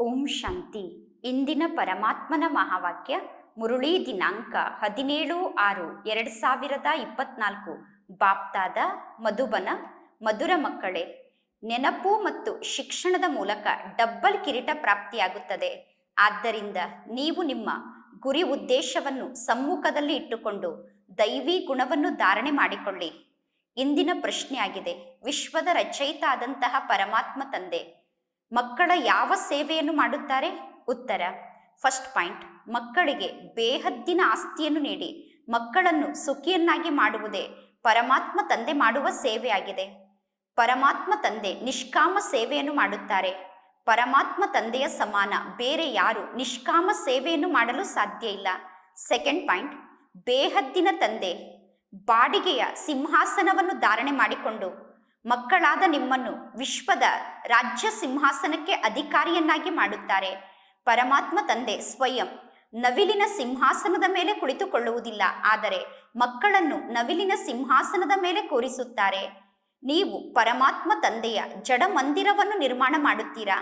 ಓಂ ಶಾಂತಿ. ಇಂದಿನ ಪರಮಾತ್ಮನ ಮಹಾವಾಕ್ಯ, ಮುರುಳಿ ದಿನಾಂಕ ಹದಿನೇಳು ಆರು ಎರಡು ಸಾವಿರದ ಇಪ್ಪತ್ನಾಲ್ಕು. ಬಾಪ್ತಾದ, ಮಧುಬನ, ಮಧುರ ಮಕ್ಕಳೇ, ನೆನಪು ಮತ್ತು ಶಿಕ್ಷಣದ ಮೂಲಕ ಡಬ್ಬಲ್ ಕಿರೀಟ ಪ್ರಾಪ್ತಿಯಾಗುತ್ತದೆ. ಆದ್ದರಿಂದ ನೀವು ನಿಮ್ಮ ಗುರಿ ಉದ್ದೇಶವನ್ನು ಸಮ್ಮುಖದಲ್ಲಿ ಇಟ್ಟುಕೊಂಡು ದೈವಿ ಗುಣವನ್ನು ಧಾರಣೆ ಮಾಡಿಕೊಳ್ಳಿ. ಇಂದಿನ ಪ್ರಶ್ನೆಯಾಗಿದೆ, ವಿಶ್ವದ ರಚಯಿತ ಆದಂತಹ ಪರಮಾತ್ಮ ತಂದೆ ಮಕ್ಕಳ ಯಾವ ಸೇವೆಯನ್ನು ಮಾಡುತ್ತಾರೆ? ಉತ್ತರ ಫಸ್ಟ್ ಪಾಯಿಂಟ್ ಮಕ್ಕಳಿಗೆ ಬೇಹದ್ದಿನ ಆಸ್ತಿಯನ್ನು ನೀಡಿ, ಮಕ್ಕಳನ್ನು ಸುಖಿಯನ್ನಾಗಿ ಮಾಡುವುದೇ ಪರಮಾತ್ಮ ತಂದೆ ಮಾಡುವ ಸೇವೆಯಾಗಿದೆ. ಪರಮಾತ್ಮ ತಂದೆ ನಿಷ್ಕಾಮ ಸೇವೆಯನ್ನು ಮಾಡುತ್ತಾರೆ. ಪರಮಾತ್ಮ ತಂದೆಯ ಸಮಾನ ಬೇರೆ ಯಾರು ನಿಷ್ಕಾಮ ಸೇವೆಯನ್ನು ಮಾಡಲು ಸಾಧ್ಯ ಇಲ್ಲ. ಸೆಕೆಂಡ್ ಪಾಯಿಂಟ್ ಬೇಹದ್ದಿನ ತಂದೆ, ಬಾಡಿಗೆಯ ಸಿಂಹಾಸನವನ್ನು ಧಾರಣೆ ಮಾಡಿಕೊಂಡು ಮಕ್ಕಳಾದ ನಿಮ್ಮನ್ನು ವಿಶ್ವದ ರಾಜ್ಯ ಸಿಂಹಾಸನಕ್ಕೆ ಅಧಿಕಾರಿಯನ್ನಾಗಿ ಮಾಡುತ್ತಾರೆ. ಪರಮಾತ್ಮ ತಂದೆ ಸ್ವಯಂ ನವಿಲಿನ ಸಿಂಹಾಸನದ ಮೇಲೆ ಕುಳಿತುಕೊಳ್ಳುವುದಿಲ್ಲ, ಆದರೆ ಮಕ್ಕಳನ್ನು ನವಿಲಿನ ಸಿಂಹಾಸನದ ಮೇಲೆ ಕೂರಿಸುತ್ತಾರೆ. ನೀವು ಪರಮಾತ್ಮ ತಂದೆಯ ಜಡಮಂದಿರವನ್ನು ನಿರ್ಮಾಣ ಮಾಡುತ್ತೀರಾ?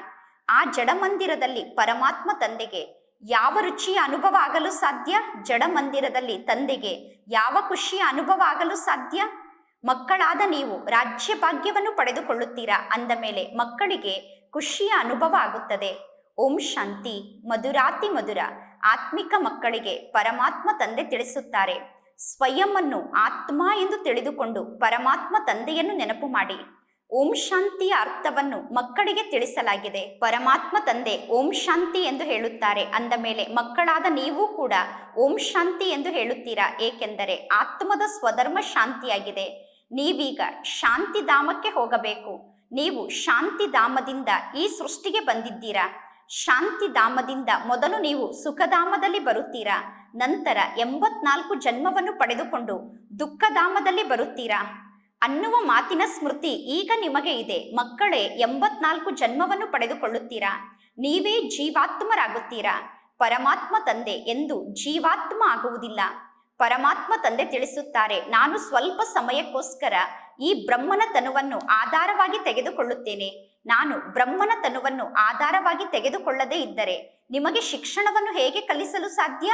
ಆ ಜಡಮಂದಿರದಲ್ಲಿ ಪರಮಾತ್ಮ ತಂದೆಗೆ ಯಾವ ರುಚಿಯ ಅನುಭವ ಆಗಲು ಸಾಧ್ಯ? ಜಡಮಂದಿರದಲ್ಲಿ ತಂದೆಗೆ ಯಾವ ಖುಷಿಯ ಅನುಭವ ಆಗಲು ಸಾಧ್ಯ? ಮಕ್ಕಳಾದ ನೀವು ರಾಜ್ಯ ಭಾಗ್ಯವನ್ನು ಪಡೆದುಕೊಳ್ಳುತ್ತೀರಾ ಅಂದ ಮೇಲೆ ಮಕ್ಕಳಿಗೆ ಖುಷಿಯ ಅನುಭವ ಆಗುತ್ತದೆ. ಓಂ ಶಾಂತಿ, ಮಧುರಾತಿ ಮಧುರ, ಆತ್ಮಿಕ ಮಕ್ಕಳಿಗೆ ಪರಮಾತ್ಮ ತಂದೆ ತಿಳಿಸುತ್ತಾರೆ. ಸ್ವಯಂವನ್ನು ಆತ್ಮ ಎಂದು ತಿಳಿದುಕೊಂಡು ಪರಮಾತ್ಮ ತಂದೆಯನ್ನು ನೆನಪು ಮಾಡಿ. ಓಂ ಶಾಂತಿಯ ಅರ್ಥವನ್ನು ಮಕ್ಕಳಿಗೆ ತಿಳಿಸಲಾಗಿದೆ. ಪರಮಾತ್ಮ ತಂದೆ ಓಂ ಶಾಂತಿ ಎಂದು ಹೇಳುತ್ತಾರೆ ಅಂದ ಮೇಲೆ ಮಕ್ಕಳಾದ ನೀವು ಕೂಡ ಓಂ ಶಾಂತಿ ಎಂದು ಹೇಳುತ್ತೀರಾ ಏಕೆಂದರೆ ಆತ್ಮದ ಸ್ವಧರ್ಮ ಶಾಂತಿಯಾಗಿದೆ. ನೀವೀಗ ಶಾಂತಿಧಾಮಕ್ಕೆ ಹೋಗಬೇಕು. ನೀವು ಶಾಂತಿಧಾಮದಿಂದ ಈ ಸೃಷ್ಟಿಗೆ ಬಂದಿದ್ದೀರಾ? ಶಾಂತಿಧಾಮದಿಂದ ಮೊದಲು ನೀವು ಸುಖಧಾಮದಲ್ಲಿ ಬರುತ್ತೀರಾ? ನಂತರ ಎಂಬತ್ನಾಲ್ಕು ಜನ್ಮವನ್ನು ಪಡೆದುಕೊಂಡು ದುಃಖಧಾಮದಲ್ಲಿ ಬರುತ್ತೀರಾ? ಅನ್ನುವ ಮಾತಿನ ಸ್ಮೃತಿ ಈಗ ನಿಮಗೆ ಇದೆ. ಮಕ್ಕಳೇ, ಎಂಬತ್ನಾಲ್ಕು ಜನ್ಮವನ್ನು ಪಡೆದುಕೊಳ್ಳುತ್ತೀರಾ? ನೀವೇ ಜೀವಾತ್ಮರಾಗುತ್ತೀರಾ? ಪರಮಾತ್ಮ ತಂದೆ ಎಂದು ಜೀವಾತ್ಮ ಆಗುವುದಿಲ್ಲ. ಪರಮಾತ್ಮ ತಂದೆ ತಿಳಿಸುತ್ತಾರೆ. ನಾನು ಸ್ವಲ್ಪ ಸಮಯಕ್ಕೋಸ್ಕರ ಈ ಬ್ರಹ್ಮನ ತನುವನ್ನು ಆಧಾರವಾಗಿ ತೆಗೆದುಕೊಳ್ಳುತ್ತೇನೆ. ನಾನು ಬ್ರಹ್ಮನ ತನುವನ್ನು ಆಧಾರವಾಗಿ ತೆಗೆದುಕೊಳ್ಳದೇ ಇದ್ದರೆ ನಿಮಗೆ ಶಿಕ್ಷಣವನ್ನು ಹೇಗೆ ಕಲಿಸಲು ಸಾಧ್ಯ?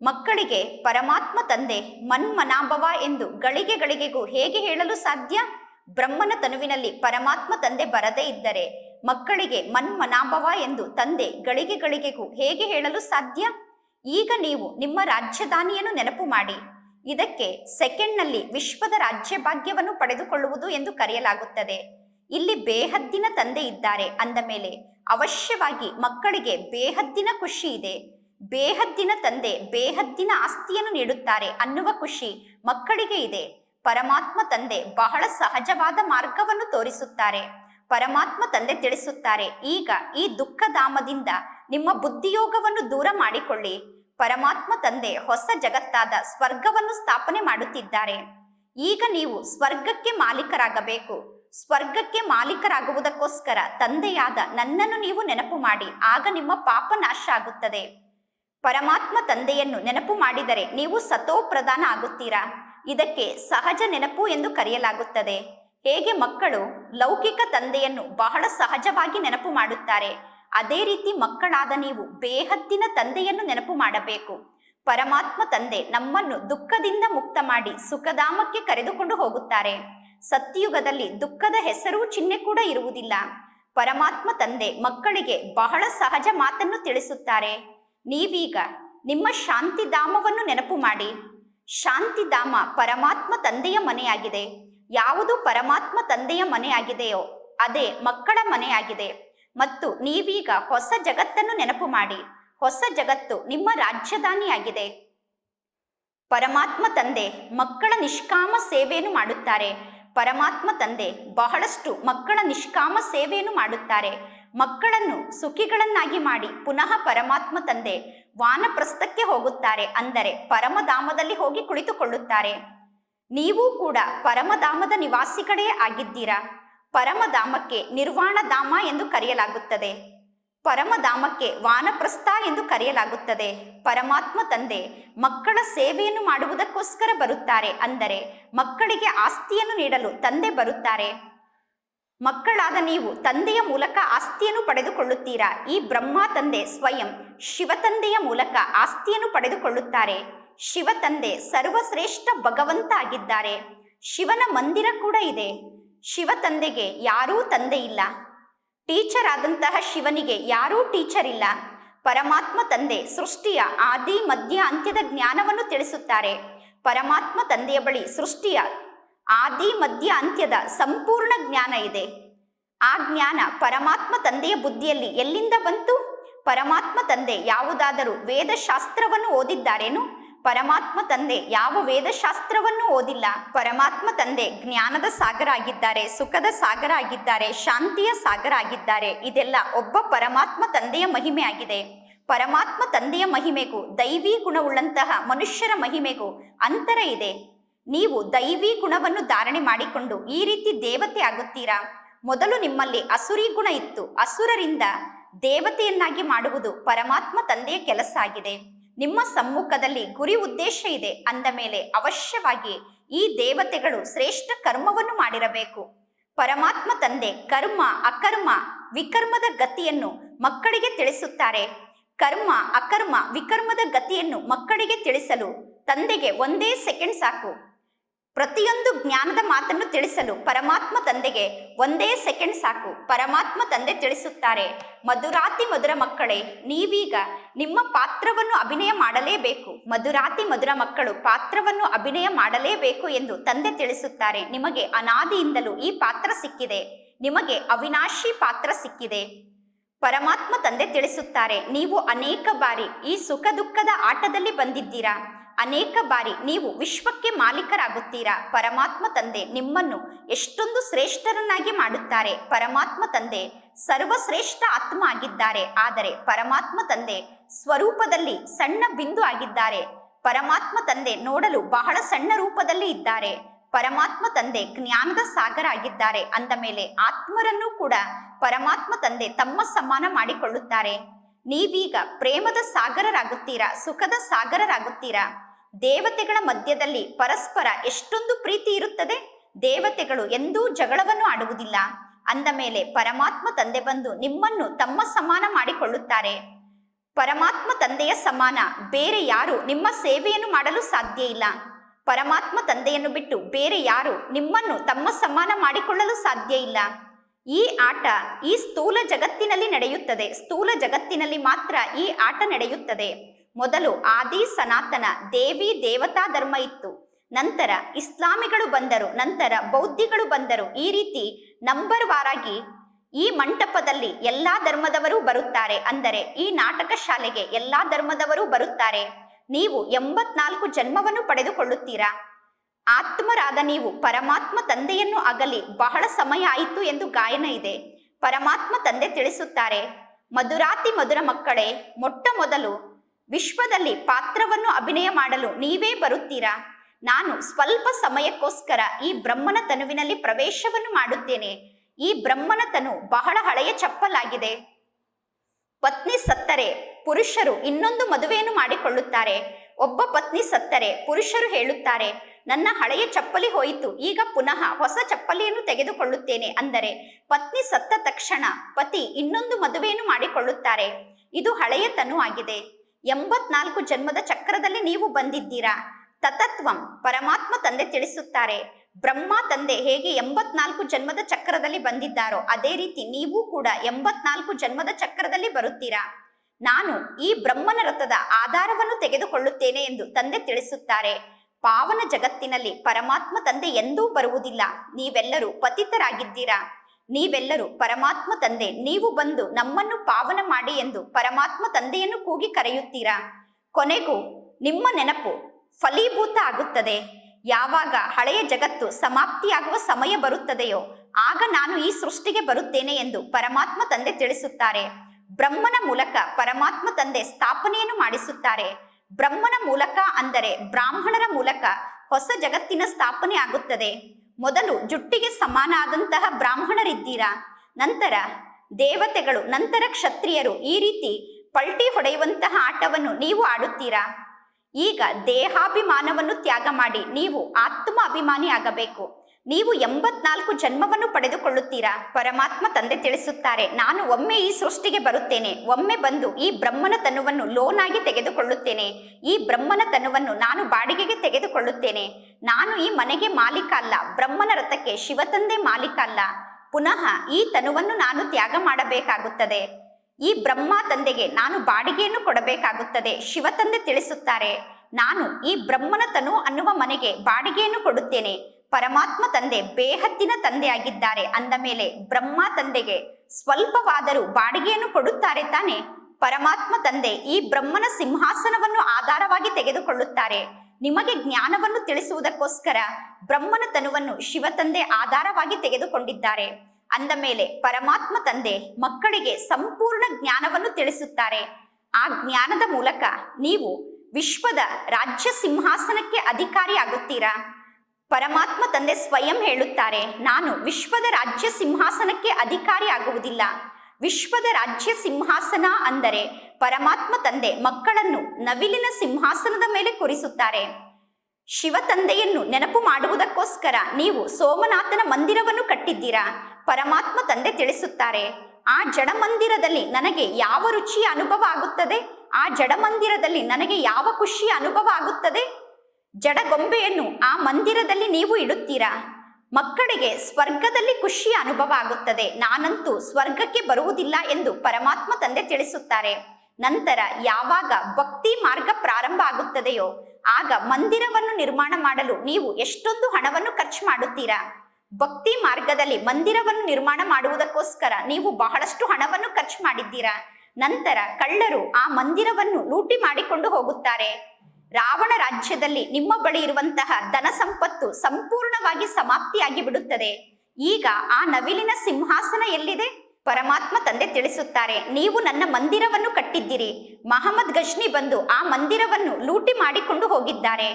ಮಕ್ಕಳಿಗೆ ಪರಮಾತ್ಮ ತಂದೆ ಮನ್ಮನಾಭವ ಎಂದು ಗಳಿಗೆ ಗಳಿಗೆಗೂ ಹೇಗೆ ಹೇಳಲು ಸಾಧ್ಯ? ಬ್ರಹ್ಮನ ತನುವಿನಲ್ಲಿ ಪರಮಾತ್ಮ ತಂದೆ ಬರದೇ ಇದ್ದರೆ ಮಕ್ಕಳಿಗೆ ಮನ್ಮನಾಭವ ಎಂದು ತಂದೆ ಗಳಿಗೆ ಗಳಿಗೆಗೂ ಹೇಗೆ ಹೇಳಲು ಸಾಧ್ಯ? ಈಗ ನೀವು ನಿಮ್ಮ ರಾಜ್ಯಧಾನಿಯನ್ನು ನೆನಪು ಮಾಡಿ. ಇದಕ್ಕೆ ಸೆಕೆಂಡ್ನಲ್ಲಿ ವಿಶ್ವದ ರಾಜ್ಯ ಭಾಗ್ಯವನ್ನು ಪಡೆದುಕೊಳ್ಳುವುದು ಎಂದು ಕರೆಯಲಾಗುತ್ತದೆ. ಇಲ್ಲಿ ಬೇಹದ್ದಿನ ತಂದೆ ಇದ್ದಾರೆ ಅಂದ ಮೇಲೆ ಅವಶ್ಯವಾಗಿ ಮಕ್ಕಳಿಗೆ ಬೇಹದ್ದಿನ ಖುಷಿ ಇದೆ. ಬೇಹದ್ದಿನ ತಂದೆ ಬೇಹದ್ದಿನ ಆಸ್ತಿಯನ್ನು ನೀಡುತ್ತಾರೆ ಅನ್ನುವ ಖುಷಿ ಮಕ್ಕಳಿಗೆ ಇದೆ. ಪರಮಾತ್ಮ ತಂದೆ ಬಹಳ ಸಹಜವಾದ ಮಾರ್ಗವನ್ನು ತೋರಿಸುತ್ತಾರೆ. ಪರಮಾತ್ಮ ತಂದೆ ತಿಳಿಸುತ್ತಾರೆ, ಈಗ ಈ ದುಃಖಧಾಮದಿಂದ ನಿಮ್ಮ ಬುದ್ಧಿಯೋಗವನ್ನು ದೂರ ಮಾಡಿಕೊಳ್ಳಿ. ಪರಮಾತ್ಮ ತಂದೆ ಹೊಸ ಜಗತ್ತಾದ ಸ್ವರ್ಗವನ್ನು ಸ್ಥಾಪನೆ ಮಾಡುತ್ತಿದ್ದಾರೆ. ಈಗ ನೀವು ಸ್ವರ್ಗಕ್ಕೆ ಮಾಲೀಕರಾಗಬೇಕು. ಸ್ವರ್ಗಕ್ಕೆ ಮಾಲೀಕರಾಗುವುದಕ್ಕೋಸ್ಕರ ತಂದೆಯಾದ ನನ್ನನ್ನು ನೀವು ನೆನಪು ಮಾಡಿ, ಆಗ ನಿಮ್ಮ ಪಾಪ ನಾಶ ಆಗುತ್ತದೆ. ಪರಮಾತ್ಮ ತಂದೆಯನ್ನು ನೆನಪು ಮಾಡಿದರೆ ನೀವು ಸತೋ ಪ್ರಧಾನ ಆಗುತ್ತೀರಾ? ಇದಕ್ಕೆ ಸಹಜ ನೆನಪು ಎಂದು ಕರೆಯಲಾಗುತ್ತದೆ. ಹೇಗೆ ಮಕ್ಕಳು ಲೌಕಿಕ ತಂದೆಯನ್ನು ಬಹಳ ಸಹಜವಾಗಿ ನೆನಪು ಮಾಡುತ್ತಾರೆ? ಅದೇ ರೀತಿ ಮಕ್ಕಳಾದ ನೀವು ಬೇಹತ್ತಿನ ತಂದೆಯನ್ನು ನೆನಪು ಮಾಡಬೇಕು. ಪರಮಾತ್ಮ ತಂದೆ ನಮ್ಮನ್ನು ದುಃಖದಿಂದ ಮುಕ್ತ ಮಾಡಿ ಸುಖಧಾಮಕ್ಕೆ ಕರೆದುಕೊಂಡು ಹೋಗುತ್ತಾರೆ. ಸತ್ಯಯುಗದಲ್ಲಿ ದುಃಖದ ಹೆಸರು ಚಿಹ್ನೆ ಕೂಡ ಇರುವುದಿಲ್ಲ. ಪರಮಾತ್ಮ ತಂದೆ ಮಕ್ಕಳಿಗೆ ಬಹಳ ಸಹಜ ಮಾತನ್ನು ತಿಳಿಸುತ್ತಾರೆ. ನೀವೀಗ ನಿಮ್ಮ ಶಾಂತಿಧಾಮವನ್ನು ನೆನಪು ಮಾಡಿ. ಶಾಂತಿಧಾಮ ಪರಮಾತ್ಮ ತಂದೆಯ ಮನೆಯಾಗಿದೆ. ಯಾವುದು ಪರಮಾತ್ಮ ತಂದೆಯ ಮನೆಯಾಗಿದೆಯೋ ಅದೇ ಮಕ್ಕಳ ಮನೆಯಾಗಿದೆ. ಮತ್ತು ನೀವೀಗ ಹೊಸ ಜಗತ್ತನ್ನು ನೆನಪು ಮಾಡಿ. ಹೊಸ ಜಗತ್ತು ನಿಮ್ಮ ರಾಜಧಾನಿಯಾಗಿದೆ ಪರಮಾತ್ಮ ತಂದೆ ಮಕ್ಕಳ ನಿಷ್ಕಾಮ ಸೇವೆಯನ್ನು ಮಾಡುತ್ತಾರೆ. ಪರಮಾತ್ಮ ತಂದೆ ಬಹಳಷ್ಟು ಮಕ್ಕಳ ನಿಷ್ಕಾಮ ಸೇವೆಯನ್ನು ಮಾಡುತ್ತಾರೆ. ಮಕ್ಕಳನ್ನು ಸುಖಿಗಳನ್ನಾಗಿ ಮಾಡಿ ಪುನಃ ಪರಮಾತ್ಮ ತಂದೆ ವಾನಪ್ರಸ್ಥಕ್ಕೆ ಹೋಗುತ್ತಾರೆ ಅಂದರೆ ಪರಮಧಾಮದಲ್ಲಿ ಹೋಗಿ ಕುಳಿತುಕೊಳ್ಳುತ್ತಾರೆ. ನೀವು ಕೂಡ ಪರಮಧಾಮದ ನಿವಾಸಿಗಳೇ ಆಗಿದ್ದೀರಾ? ಪರಮಧಾಮಕ್ಕೆ ನಿರ್ವಾಣಧಾಮ ಎಂದು ಕರೆಯಲಾಗುತ್ತದೆ. ಪರಮಧಾಮಕ್ಕೆ ವಾನಪ್ರಸ್ಥ ಎಂದು ಕರೆಯಲಾಗುತ್ತದೆ. ಪರಮಾತ್ಮ ತಂದೆ, ಮಕ್ಕಳ ಸೇವೆಯನ್ನು ಮಾಡುವುದಕ್ಕೋಸ್ಕರ ಬರುತ್ತಾರೆ ಅಂದರೆ ಮಕ್ಕಳಿಗೆ ಆಸ್ತಿಯನ್ನು ನೀಡಲು ತಂದೆ ಬರುತ್ತಾರೆ. ಮಕ್ಕಳಾದ ನೀವು ತಂದೆಯ ಮೂಲಕ ಆಸ್ತಿಯನ್ನು ಪಡೆದುಕೊಳ್ಳುತ್ತೀರಾ? ಈ ಬ್ರಹ್ಮ ತಂದೆ ಸ್ವಯಂ ಶಿವತಂದೆಯ ಮೂಲಕ ಆಸ್ತಿಯನ್ನು ಪಡೆದುಕೊಳ್ಳುತ್ತಾರೆ. ಶಿವತಂದೆ ಸರ್ವಶ್ರೇಷ್ಠ ಭಗವಂತ ಆಗಿದ್ದಾರೆ. ಶಿವನ ಮಂದಿರ ಕೂಡ ಇದೆ. ಶಿವತಂದೆಗೆ ಯಾರೂ ತಂದೆ ಇಲ್ಲ. ಟೀಚರ್ ಆದಂತಹ ಶಿವನಿಗೆ ಯಾರೂ ಟೀಚರ್ ಇಲ್ಲ. ಪರಮಾತ್ಮ ತಂದೆ ಸೃಷ್ಟಿಯ ಆದಿ, ಮಧ್ಯ, ಅಂತ್ಯದ ಜ್ಞಾನವನ್ನು ತಿಳಿಸುತ್ತಾರೆ. ಪರಮಾತ್ಮ ತಂದೆಯ ಬಳಿ ಸೃಷ್ಟಿಯ ಆದಿ, ಮಧ್ಯ, ಅಂತ್ಯದ ಸಂಪೂರ್ಣ ಜ್ಞಾನ ಇದೆ. ಆ ಜ್ಞಾನ ಪರಮಾತ್ಮ ತಂದೆಯ ಬುದ್ಧಿಯಲ್ಲಿ ಎಲ್ಲಿಂದ ಬಂತು? ಪರಮಾತ್ಮ ತಂದೆ ಯಾವುದಾದರೂ ವೇದಶಾಸ್ತ್ರವನ್ನು ಓದಿದ್ದಾರೇನು? ಪರಮಾತ್ಮ ತಂದೆ ಯಾವ ವೇದಶಾಸ್ತ್ರವನ್ನು ಓದಿಲ್ಲ. ಪರಮಾತ್ಮ ತಂದೆ ಜ್ಞಾನದ ಸಾಗರ ಆಗಿದ್ದಾರೆ ಸುಖದ ಸಾಗರ ಆಗಿದ್ದಾರೆ ಶಾಂತಿಯ ಸಾಗರ ಆಗಿದ್ದಾರೆ ಇದೆಲ್ಲ ಒಬ್ಬ ಪರಮಾತ್ಮ ತಂದೆಯ ಮಹಿಮೆ ಆಗಿದೆ ಪರಮಾತ್ಮ ತಂದೆಯ ಮಹಿಮೆಗೂ, ದೈವಿ ಗುಣವುಳ್ಳಂತಹ ಮನುಷ್ಯರ ಮಹಿಮೆಗೂ ಅಂತರ ಇದೆ. ನೀವು ದೈವಿ ಗುಣವನ್ನು ಧಾರಣೆ ಮಾಡಿಕೊಂಡು ಈ ರೀತಿ ದೇವತೆ ಆಗುತ್ತೀರಾ? ಮೊದಲು ನಿಮ್ಮಲ್ಲಿ ಅಸುರಿ ಗುಣ ಇತ್ತು. ಅಸುರರಿಂದ ದೇವತೆಯನ್ನಾಗಿ ಮಾಡುವುದು ಪರಮಾತ್ಮ ತಂದೆಯ ಕೆಲಸ ಆಗಿದೆ. ನಿಮ್ಮ ಸಮ್ಮುಖದಲ್ಲಿ ಗುರಿ ಉದ್ದೇಶ ಇದೆ ಅಂದ ಮೇಲೆ ಅವಶ್ಯವಾಗಿ ಈ ದೇವತೆಗಳು ಶ್ರೇಷ್ಠ ಕರ್ಮವನ್ನು ಮಾಡಿರಬೇಕು. ಪರಮಾತ್ಮ ತಂದೆ ಕರ್ಮ, ಅಕರ್ಮ, ವಿಕರ್ಮದ ಗತಿಯನ್ನು ಮಕ್ಕಳಿಗೆ ತಿಳಿಸುತ್ತಾರೆ. ಕರ್ಮ, ಅಕರ್ಮ, ವಿಕರ್ಮದ ಗತಿಯನ್ನು ಮಕ್ಕಳಿಗೆ ತಿಳಿಸಲು ತಂದೆಗೆ ಒಂದೇ ಸೆಕೆಂಡ್ ಸಾಕು. ಪ್ರತಿಯೊಂದು ಜ್ಞಾನದ ಮಾತನ್ನು ತಿಳಿಸಲು ಪರಮಾತ್ಮ ತಂದೆಗೆ ಒಂದೇ ಸೆಕೆಂಡ್ ಸಾಕು. ಪರಮಾತ್ಮ ತಂದೆ ತಿಳಿಸುತ್ತಾರೆ, ಮಧುರಾತಿ ಮಧುರ ಮಕ್ಕಳೇ, ನೀವೀಗ ನಿಮ್ಮ ಪಾತ್ರವನ್ನು ಅಭಿನಯ ಮಾಡಲೇಬೇಕು. ಮಧುರಾತಿ ಮಧುರ ಮಕ್ಕಳು ಪಾತ್ರವನ್ನು ಅಭಿನಯ ಮಾಡಲೇಬೇಕು ಎಂದು ತಂದೆ ತಿಳಿಸುತ್ತಾರೆ. ನಿಮಗೆ ಅನಾದಿಯಿಂದಲೂ ಈ ಪಾತ್ರ ಸಿಕ್ಕಿದೆ. ನಿಮಗೆ ಅವಿನಾಶಿ ಪಾತ್ರ ಸಿಕ್ಕಿದೆ. ಪರಮಾತ್ಮ ತಂದೆ ತಿಳಿಸುತ್ತಾರೆ, ನೀವು ಅನೇಕ ಬಾರಿ ಈ ಸುಖ ದುಃಖದ ಆಟದಲ್ಲಿ ಬಂದಿದ್ದೀರಾ? ಅನೇಕ ಬಾರಿ ನೀವು ವಿಶ್ವಕ್ಕೆ ಮಾಲೀಕರಾಗುತ್ತೀರಾ? ಪರಮಾತ್ಮ ತಂದೆ ನಿಮ್ಮನ್ನು ಎಷ್ಟೊಂದು ಶ್ರೇಷ್ಠರನ್ನಾಗಿ ಮಾಡುತ್ತಾರೆ. ಪರಮಾತ್ಮ ತಂದೆ ಸರ್ವಶ್ರೇಷ್ಠ ಆತ್ಮ ಆಗಿದ್ದಾರೆ. ಆದರೆ ಪರಮಾತ್ಮ ತಂದೆ ಸ್ವರೂಪದಲ್ಲಿ ಸಣ್ಣ ಬಿಂದು ಆಗಿದ್ದಾರೆ. ಪರಮಾತ್ಮ ತಂದೆ ನೋಡಲು ಬಹಳ ಸಣ್ಣ ರೂಪದಲ್ಲಿ ಇದ್ದಾರೆ. ಪರಮಾತ್ಮ ತಂದೆ ಜ್ಞಾನದ ಸಾಗರ ಆಗಿದ್ದಾರೆ. ಅಂದ ಮೇಲೆ ಆತ್ಮರನ್ನು ಕೂಡ ಪರಮಾತ್ಮ ತಂದೆ ತಮ್ಮ ಸಮಾನ ಮಾಡಿಕೊಳ್ಳುತ್ತಾರೆ. ನೀವೀಗ ಪ್ರೇಮದ ಸಾಗರರಾಗುತ್ತೀರಾ? ಸುಖದ ಸಾಗರರಾಗುತ್ತೀರಾ? ದೇವತೆಗಳ ಮಧ್ಯದಲ್ಲಿ ಪರಸ್ಪರ ಎಷ್ಟೊಂದು ಪ್ರೀತಿ ಇರುತ್ತದೆ? ದೇವತೆಗಳು ಎಂದೂ ಜಗಳವನ್ನು ಆಡುವುದಿಲ್ಲ. ಅಂದ ಮೇಲೆ ಪರಮಾತ್ಮ ತಂದೆ ಬಂದು ನಿಮ್ಮನ್ನು ತಮ್ಮ ಸಮಾನ ಮಾಡಿಕೊಳ್ಳುತ್ತಾರೆ. ಪರಮಾತ್ಮ ತಂದೆಯ ಸಮಾನ ಬೇರೆ ಯಾರು ನಿಮ್ಮ ಸೇವೆಯನ್ನು ಮಾಡಲು ಸಾಧ್ಯ ಇಲ್ಲ. ಪರಮಾತ್ಮ ತಂದೆಯನ್ನು ಬಿಟ್ಟು ಬೇರೆ ಯಾರು ನಿಮ್ಮನ್ನು ತಮ್ಮ ಸಮಾನ ಮಾಡಿಕೊಳ್ಳಲು ಸಾಧ್ಯ ಇಲ್ಲ. ಈ ಆಟ ಈ ಸ್ಥೂಲ ಜಗತ್ತಿನಲ್ಲಿ ನಡೆಯುತ್ತದೆ. ಸ್ಥೂಲ ಜಗತ್ತಿನಲ್ಲಿ ಮಾತ್ರ ಈ ಆಟ ನಡೆಯುತ್ತದೆ. ಮೊದಲು ಆದಿ ಸನಾತನ ದೇವಿ ದೇವತಾ ಧರ್ಮ ಇತ್ತು. ನಂತರ ಇಸ್ಲಾಮಿಗಳು ಬಂದರು, ನಂತರ ಬೌದ್ಧಿಗಳು ಬಂದರು. ಈ ರೀತಿ ನಂಬರ್ ವಾರಾಗಿ ಈ ಮಂಟಪದಲ್ಲಿ ಎಲ್ಲಾ ಧರ್ಮದವರು ಬರುತ್ತಾರೆ. ಅಂದರೆ ಈ ನಾಟಕ ಶಾಲೆಗೆ ಎಲ್ಲಾ ಧರ್ಮದವರು ಬರುತ್ತಾರೆ. ನೀವು ಎಂಬತ್ನಾಲ್ಕು ಜನ್ಮವನ್ನು ಪಡೆದುಕೊಳ್ಳುತ್ತೀರಾ? ಆತ್ಮರಾದ ನೀವು ಪರಮಾತ್ಮ ತಂದೆಯನ್ನು ಅಗಲಿ ಬಹಳ ಸಮಯ ಆಯಿತು ಎಂದು ಗಾಯನ ಇದೆ. ಪರಮಾತ್ಮ ತಂದೆ ತಿಳಿಸುತ್ತಾರೆ, ಮಧುರಾತಿ ಮಧುರ ಮಕ್ಕಳೇ, ಮೊಟ್ಟ ಮೊದಲು ವಿಶ್ವದಲ್ಲಿ ಪಾತ್ರವನ್ನು ಅಭಿನಯ ಮಾಡಲು ನೀವೇ ಬರುತ್ತೀರಾ? ನಾನು ಸ್ವಲ್ಪ ಸಮಯಕ್ಕೋಸ್ಕರ ಈ ಬ್ರಹ್ಮನ ತನುವಿನಲ್ಲಿ ಪ್ರವೇಶವನ್ನು ಮಾಡುತ್ತೇನೆ. ಈ ಬ್ರಹ್ಮನ ತನು ಬಹಳ ಹಳೆಯ ಚಪ್ಪಲಾಗಿದೆ. ಪತ್ನಿ ಸತ್ತರೆ ಪುರುಷರು ಇನ್ನೊಂದು ಮದುವೆಯನ್ನು ಮಾಡಿಕೊಳ್ಳುತ್ತಾರೆ. ಒಬ್ಬ ಪತ್ನಿ ಸತ್ತರೆ ಪುರುಷರು ಹೇಳುತ್ತಾರೆ, ನನ್ನ ಹಳೆಯ ಚಪ್ಪಲಿ ಹೋಯಿತು, ಈಗ ಪುನಃ ಹೊಸ ಚಪ್ಪಲಿಯನ್ನು ತೆಗೆದುಕೊಳ್ಳುತ್ತೇನೆ. ಅಂದರೆ ಪತ್ನಿ ಸತ್ತ ತಕ್ಷಣ ಪತಿ ಇನ್ನೊಂದು ಮದುವೆಯನ್ನು ಮಾಡಿಕೊಳ್ಳುತ್ತಾರೆ. ಇದು ಹಳೆಯ ತನು ಆಗಿದೆ. ಎಂಬತ್ನಾಲ್ಕು ಜನ್ಮದ ಚಕ್ರದಲ್ಲಿ ನೀವು ಬಂದಿದ್ದೀರಾ? ತತತ್ವಂ, ಪರಮಾತ್ಮ ತಂದೆ ತಿಳಿಸುತ್ತಾರೆ. ಬ್ರಹ್ಮ ತಂದೆ ಹೇಗೆ ಎಂಬತ್ನಾಲ್ಕು ಜನ್ಮದ ಚಕ್ರದಲ್ಲಿ ಬಂದಿದ್ದಾರೋ, ಅದೇ ರೀತಿ ನೀವು ಕೂಡ ಎಂಬತ್ನಾಲ್ಕು ಜನ್ಮದ ಚಕ್ರದಲ್ಲಿ ಬರುತ್ತೀರಾ? ನಾನು ಈ ಬ್ರಹ್ಮನ ರಥದ ಆಧಾರವನ್ನು ತೆಗೆದುಕೊಳ್ಳುತ್ತೇನೆ ಎಂದು ತಂದೆ ತಿಳಿಸುತ್ತಾರೆ. ಪಾವನ ಜಗತ್ತಿನಲ್ಲಿ ಪರಮಾತ್ಮ ತಂದೆ ಎಂದೂ ಬರುವುದಿಲ್ಲ. ನೀವೆಲ್ಲರೂ ಪತಿತರಾಗಿದ್ದೀರಾ? ನೀವೆಲ್ಲರೂ ಪರಮಾತ್ಮ ತಂದೆ, ನೀವು ಬಂದು ನಮ್ಮನ್ನು ಪಾವನ ಮಾಡಿ ಎಂದು ಪರಮಾತ್ಮ ತಂದೆಯನ್ನು ಕೂಗಿ ಕರೆಯುತ್ತೀರಾ? ಕೊನೆಗೂ ನಿಮ್ಮ ನೆನಪು ಫಲೀಭೂತ ಆಗುತ್ತದೆ. ಯಾವಾಗ ಹಳೆಯ ಜಗತ್ತು ಸಮಾಪ್ತಿಯಾಗುವ ಸಮಯ ಬರುತ್ತದೆಯೋ, ಆಗ ನಾನು ಈ ಸೃಷ್ಟಿಗೆ ಬರುತ್ತೇನೆ ಎಂದು ಪರಮಾತ್ಮ ತಂದೆ ತಿಳಿಸುತ್ತಾರೆ. ಬ್ರಹ್ಮನ ಮೂಲಕ ಪರಮಾತ್ಮ ತಂದೆ ಸ್ಥಾಪನೆಯನ್ನು ಮಾಡಿಸುತ್ತಾರೆ. ಬ್ರಹ್ಮನ ಮೂಲಕ ಅಂದರೆ ಬ್ರಾಹ್ಮಣರ ಮೂಲಕ ಹೊಸ ಜಗತ್ತಿನ ಸ್ಥಾಪನೆ ಆಗುತ್ತದೆ. ಮೊದಲು ಜುಟ್ಟಿಗೆ ಸಮಾನ ಆದಂತಹ ಬ್ರಾಹ್ಮಣರಿದ್ದೀರಾ? ನಂತರ ದೇವತೆಗಳು, ನಂತರ ಕ್ಷತ್ರಿಯರು ಈ ರೀತಿ ಪಲ್ಟಿ ಹೊಡೆಯುವಂತಹ ಆಟವನ್ನು ನೀವು ಆಡುತ್ತೀರಾ? ಈಗ ದೇಹಾಭಿಮಾನವನ್ನು ತ್ಯಾಗ ಮಾಡಿ ನೀವು ಆತ್ಮ ಅಭಿಮಾನಿ ಆಗಬೇಕು. ನೀವು ಎಂಬತ್ನಾಲ್ಕು ಜನ್ಮವನ್ನು ಪಡೆದುಕೊಳ್ಳುತ್ತೀರಾ? ಪರಮಾತ್ಮ ತಂದೆ ತಿಳಿಸುತ್ತಾರೆ, ನಾನು ಒಮ್ಮೆ ಈ ಸೃಷ್ಟಿಗೆ ಬರುತ್ತೇನೆ, ಒಮ್ಮೆ ಬಂದು ಈ ಬ್ರಹ್ಮನ ತನುವನ್ನು ಲೋನಾಗಿ ತೆಗೆದುಕೊಳ್ಳುತ್ತೇನೆ, ಈ ಬ್ರಹ್ಮನ ತನುವನ್ನು ನಾನು ಬಾಡಿಗೆಗೆ ತೆಗೆದುಕೊಳ್ಳುತ್ತೇನೆ. ನಾನು ಈ ಮನೆಗೆ ಮಾಲೀಕ ಅಲ್ಲ, ಬ್ರಹ್ಮನ ರಥಕ್ಕೆ ಶಿವತಂದೆ ಮಾಲೀಕ ಅಲ್ಲ. ಪುನಃ ಈ ತನುವನ್ನು ನಾನು ತ್ಯಾಗ ಮಾಡಬೇಕಾಗುತ್ತದೆ. ಈ ಬ್ರಹ್ಮ ತಂದೆಗೆ ನಾನು ಬಾಡಿಗೆಯನ್ನು ಕೊಡಬೇಕಾಗುತ್ತದೆ ಶಿವತಂದೆ ತಿಳಿಸುತ್ತಾರೆ. ನಾನು ಈ ಬ್ರಹ್ಮನ ತನು ಅನ್ನುವ ಮನೆಗೆ ಬಾಡಿಗೆಯನ್ನು ಕೊಡುತ್ತೇನೆ. ಪರಮಾತ್ಮ ತಂದೆ ಬೇಹತ್ತಿನ ತಂದೆಯಾಗಿದ್ದಾರೆ, ಅಂದ ಮೇಲೆ ಬ್ರಹ್ಮ ತಂದೆಗೆ ಸ್ವಲ್ಪವಾದರೂ ಬಾಡಿಗೆಯನ್ನು ಕೊಡುತ್ತಾರೆ ತಾನೆ? ಪರಮಾತ್ಮ ತಂದೆ ಈ ಬ್ರಹ್ಮನ ಸಿಂಹಾಸನವನ್ನು ಆಧಾರವಾಗಿ ತೆಗೆದುಕೊಳ್ಳುತ್ತಾರೆ. ನಿಮಗೆ ಜ್ಞಾನವನ್ನು ತಿಳಿಸುವುದಕ್ಕೋಸ್ಕರ ಬ್ರಹ್ಮನ ತನುವನ್ನು ಶಿವತಂದೆ ಆಧಾರವಾಗಿ ತೆಗೆದುಕೊಂಡಿದ್ದಾರೆ. ಅಂದ ಮೇಲೆ ಪರಮಾತ್ಮ ತಂದೆ ಮಕ್ಕಳಿಗೆ ಸಂಪೂರ್ಣ ಜ್ಞಾನವನ್ನು ತಿಳಿಸುತ್ತಾರೆ. ಆ ಜ್ಞಾನದ ಮೂಲಕ ನೀವು ವಿಶ್ವದ ರಾಜ್ಯ ಸಿಂಹಾಸನಕ್ಕೆ ಅಧಿಕಾರಿ ಆಗುತ್ತೀರಾ? ಪರಮಾತ್ಮ ತಂದೆ ಸ್ವಯಂ ಹೇಳುತ್ತಾರೆ, ನಾನು ವಿಶ್ವದ ರಾಜ್ಯ ಸಿಂಹಾಸನಕ್ಕೆ ಅಧಿಕಾರಿ ಆಗುವುದಿಲ್ಲ. ವಿಶ್ವದ ರಾಜ್ಯ ಸಿಂಹಾಸನ ಅಂದರೆ ಪರಮಾತ್ಮ ತಂದೆ ಮಕ್ಕಳನ್ನು ನವಿಲಿನ ಸಿಂಹಾಸನದ ಮೇಲೆ ಕೂರಿಸುತ್ತಾರೆ. ಶಿವ ತಂದೆಯನ್ನು ನೆನಪು ಮಾಡುವುದಕ್ಕೋಸ್ಕರ ನೀವು ಸೋಮನಾಥನ ಮಂದಿರವನ್ನು ಕಟ್ಟಿದ್ದೀರಾ? ಪರಮಾತ್ಮ ತಂದೆ ತಿಳಿಸುತ್ತಾರೆ, ಆ ಜಡಮಂದಿರದಲ್ಲಿ ನನಗೆ ಯಾವ ರುಚಿಯ ಅನುಭವ ಆಗುತ್ತದೆ? ಆ ಜಡಮಂದಿರದಲ್ಲಿ ನನಗೆ ಯಾವ ಖುಷಿಯ ಅನುಭವ ಆಗುತ್ತದೆ? ಜಡಗೊಂಬೆಯನ್ನು ಆ ಮಂದಿರದಲ್ಲಿ ನೀವು ಇಡುತ್ತೀರಾ? ಮಕ್ಕಳಿಗೆ ಸ್ವರ್ಗದಲ್ಲಿ ಖುಷಿಯ ಅನುಭವ ಆಗುತ್ತದೆ. ನಾನಂತೂ ಸ್ವರ್ಗಕ್ಕೆ ಬರುವುದಿಲ್ಲ ಎಂದು ಪರಮಾತ್ಮ ತಂದೆ ತಿಳಿಸುತ್ತಾರೆ. ನಂತರ ಯಾವಾಗ ಭಕ್ತಿ ಮಾರ್ಗ ಪ್ರಾರಂಭ ಆಗುತ್ತದೆಯೋ, ಆಗ ಮಂದಿರವನ್ನು ನಿರ್ಮಾಣ ಮಾಡಲು ನೀವು ಎಷ್ಟೊಂದು ಹಣವನ್ನು ಖರ್ಚು ಮಾಡುತ್ತೀರಾ? ಭಕ್ತಿ ಮಾರ್ಗದಲ್ಲಿ ಮಂದಿರವನ್ನು ನಿರ್ಮಾಣ ಮಾಡುವುದಕ್ಕೋಸ್ಕರ ನೀವು ಬಹಳಷ್ಟು ಹಣವನ್ನು ಖರ್ಚು ಮಾಡಿದ್ದೀರಾ? ನಂತರ ಕಳ್ಳರು ಆ ಮಂದಿರವನ್ನು ಲೂಟಿ ಮಾಡಿಕೊಂಡು ಹೋಗುತ್ತಾರೆ. ರಾವಣ ರಾಜ್ಯದಲ್ಲಿ ನಿಮ್ಮ ಬಳಿ ಇರುವಂತಹ ಧನ ಸಂಪತ್ತು ಸಂಪೂರ್ಣವಾಗಿ ಸಮಾಪ್ತಿಯಾಗಿ ಬಿಡುತ್ತದೆ ಈಗ ಆ ನವಿಲಿನ ಸಿಂಹಾಸನ ಎಲ್ಲಿದೆ? ಪರಮಾತ್ಮ ತಂದೆ ತಿಳಿಸುತ್ತಾರೆ, ನೀವು ನನ್ನ ಮಂದಿರವನ್ನು ಕಟ್ಟಿದ್ದೀರಿ. ಮಹಮ್ಮದ್ ಗಜ್ನಿ ಬಂದು ಆ ಮಂದಿರವನ್ನು ಲೂಟಿ ಮಾಡಿಕೊಂಡು ಹೋಗಿದ್ದಾರೆ.